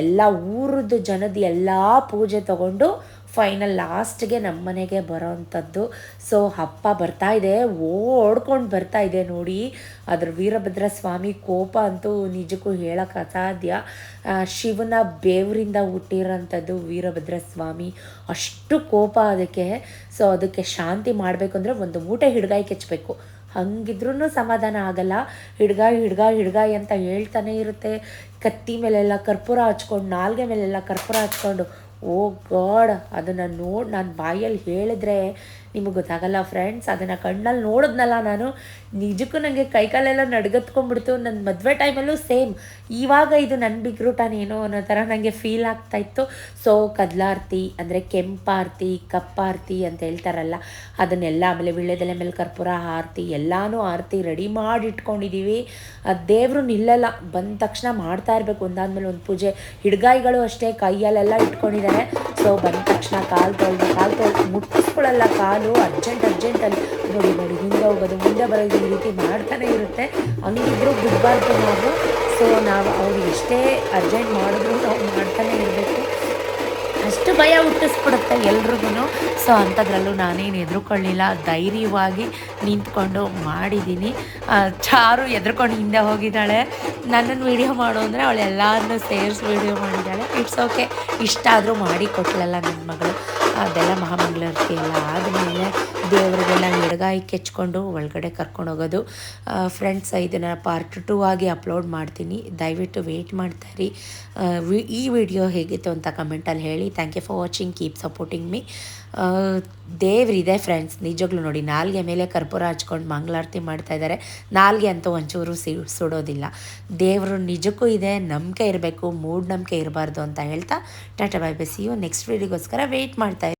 Speaker 1: ಎಲ್ಲ ಊರದ್ದು ಜನದ ಎಲ್ಲ ಪೂಜೆ ತಗೊಂಡು ಫೈನಲ್ ಲಾಸ್ಟ್ಗೆ ನಮ್ಮ ಮನೆಗೆ ಬರೋವಂಥದ್ದು ಸೊ ಅಪ್ಪ ಬರ್ತಾ ಇದೆ. ಓಡ್ಕೊಂಡು ಬರ್ತಾ ಇದೆ ನೋಡಿ. ಅದ್ರ ವೀರಭದ್ರ ಸ್ವಾಮಿ ಕೋಪ ಅಂತೂ ನಿಜಕ್ಕೂ ಹೇಳೋಕೆ ಅಸಾಧ್ಯ. ಶಿವನ ಬೇವರಿಂದ ಹುಟ್ಟಿರೋಂಥದ್ದು ವೀರಭದ್ರ ಸ್ವಾಮಿ ಅಷ್ಟು ಕೋಪ ಅದಕ್ಕೆ. ಸೊ ಅದಕ್ಕೆ ಶಾಂತಿ ಮಾಡಬೇಕು ಅಂದರೆ ಒಂದು ಮೂಟೆ ಹಿಡ್ಗಾಯಿ ಕೆಚ್ಚಬೇಕು. ಹಂಗಿದ್ರೂ ಸಮಾಧಾನ ಆಗಲ್ಲ. ಹಿಡ್ಗಾಯಿ ಹಿಡ್ಗಾಯಿ ಹಿಡ್ಗಾಯಿ ಅಂತ ಹೇಳ್ತಾನೆ ಇರುತ್ತೆ. ಕತ್ತಿ ಮೇಲೆಲ್ಲ ಕರ್ಪೂರ ಹಚ್ಕೊಂಡು, ನಾಲ್ಗೆ ಮೇಲೆಲ್ಲ ಕರ್ಪೂರ ಹಚ್ಕೊಂಡು ಓ ಗಾಡ್ ಅದನ್ನು ನೋಡಿ ನಾನು ಬಾಯಲ್ಲಿ ಹೇಳಿದ್ರೆ ನಿಮಗೆ ಗೊತ್ತಾಗಲ್ಲ ಫ್ರೆಂಡ್ಸ್ ಅದನ್ನು ಕಣ್ಣಲ್ಲಿ ನೋಡಿದ್ನಲ್ಲ ನಾನು, ನಿಜಕ್ಕೂ ನನಗೆ ಕೈಕಾಲೆಲ್ಲ ನಡ್ಗತ್ಕೊಂಡ್ಬಿಡ್ತು ನನ್ನ ಮದುವೆ ಟೈಮಲ್ಲೂ ಸೇಮ್ ಇವಾಗ ಇದು ನನ್ನ ಬಿಗ್ರೂಟನೇನೋ ಅನ್ನೋ ಥರ ನನಗೆ ಫೀಲ್ ಆಗ್ತಾ ಇತ್ತು. ಸೊ ಕದ್ಲಾರ್ತಿ ಅಂದರೆ ಕೆಂಪಾರ್ತಿ, ಕಪ್ಪಾರ್ತಿ ಅಂತ ಹೇಳ್ತಾರಲ್ಲ, ಅದನ್ನೆಲ್ಲ ಆಮೇಲೆ ವಿಳ್ಳೆದೆಲೆ ಮೇಲೆ ಕರ್ಪೂರ ಆರತಿ, ಎಲ್ಲನೂ ಆರತಿ ರೆಡಿ ಮಾಡಿ ಇಟ್ಕೊಂಡಿದ್ದೀವಿ ದೇವರು ನಿಲ್ಲಲ್ಲ, ಬಂದ ತಕ್ಷಣ ಮಾಡ್ತಾ ಇರಬೇಕು. ಒಂದಾದ್ಮೇಲೆ ಒಂದು ಪೂಜೆ, ಹಿಡ್ಗಾಯಿಗಳು ಅಷ್ಟೇ ಕೈಯಲ್ಲೆಲ್ಲ ಇಟ್ಕೊಂಡಿದ್ದಾರೆ ಸೊ ಬಂದ ತಕ್ಷಣ ಕಾಲು ತೊಳೆದು ಕಾಲು ತೊಳೆದು ಮುಟ್ಟಿಸ್ಕೊಳ್ಳಲ್ಲ, ಕಾಲು ಅರ್ಜೆಂಟ್ ಅರ್ಜೆಂಟಲ್ಲಿ ನೋಡಿ ನೋಡಿ, ಹಿಂದೆ ಹೋಗೋದು, ಮುಂದೆ ಬರೋದು ಈ ರೀತಿ ಮಾಡ್ತಾನೆ ಇರುತ್ತೆ. ಹಂಗಿದ್ರು ಬಿಡಬಾರ್ದು ನಾವು. ಸೊ ನಾವು ಅವ್ರು ಎಷ್ಟೇ ಅರ್ಜೆಂಟ್ ಮಾಡಿದ್ರು ನಾವು ಮಾಡ್ತಾನೆ ಇರಬೇಕು. ಅಷ್ಟು ಭಯ ಹುಟ್ಟಿಸ್ಬಿಡುತ್ತೆ ಎಲ್ರಿಗೂ ಸೊ ಅಂಥದ್ರಲ್ಲೂ ನಾನೇನು ಎದುರುಕೊಳ್ಳಿಲ್ಲ. ಧೈರ್ಯವಾಗಿ ನಿಂತ್ಕೊಂಡು ಮಾಡಿದ್ದೀನಿ ಚಾರು ಎದ್ರುಕೊಂಡು ಹಿಂದೆ ಹೋಗಿದ್ದಾಳೆ. ನನ್ನನ್ನು ವಿಡಿಯೋ ಮಾಡು ಅಂದರೆ ಅವಳು ಎಲ್ಲರನ್ನೂ ಸೇರಿಸಿ ವಿಡಿಯೋ ಮಾಡಿದ್ದಾಳೆ. ಇಟ್ಸ್ ಓಕೆ ಇಷ್ಟ ಆದರೂ ಮಾಡಿ ಕೊಟ್ಟಳಲ್ಲ ನನ್ನ ಮಗಳು. ಅದೆಲ್ಲ ಮಹಾಮಂಗಳಾರತಿ ಎಲ್ಲ ಆದಮೇಲೆ ದೇವರಿಗೆಲ್ಲ ಎಡಗಾಯಿ ಕೆಚ್ಕೊಂಡು ಒಳಗಡೆ ಕರ್ಕೊಂಡು ಹೋಗೋದು. ಫ್ರೆಂಡ್ಸ್ ಇದನ್ನು ಪಾರ್ಟ್ ಟೂ ಆಗಿ ಅಪ್ಲೋಡ್ ಮಾಡ್ತೀನಿ. ದಯವಿಟ್ಟು ವೆಯ್ಟ್ ಮಾಡ್ತಾಯಿರಿ ಈ ವಿಡಿಯೋ ಹೇಗಿತ್ತು ಅಂತ ಕಮೆಂಟಲ್ಲಿ ಹೇಳಿ. Thank you for watching keep supporting me ದೇವ್ರಿದೆ friends ನಿಜವಾಗ್ಲೂ ನೋಡಿ, ನಾಲ್ಗೆ ಮೇಲೆ ಕರ್ಪೂರ ಹಚ್ಕೊಂಡು ಮಂಗಳಾರತಿ ಮಾಡ್ತಾ ಇದ್ದಾರೆ ನಾಲ್ಗೆ ಅಂತೂ ಒಂಚೂರು ಸಿ, ಸುಡೋದಿಲ್ಲ. ದೇವರು ನಿಜಕ್ಕೂ ಇದೆ, ನಂಬಿಕೆ ಇರಬೇಕು, ಮೂಢನಂಬಿಕೆ ಇರಬಾರ್ದು ಅಂತ ಹೇಳ್ತಾ, tata bye bye see you next ವೀಡಿಯೋಗೋಸ್ಕರ wait ಮಾಡ್ತಾ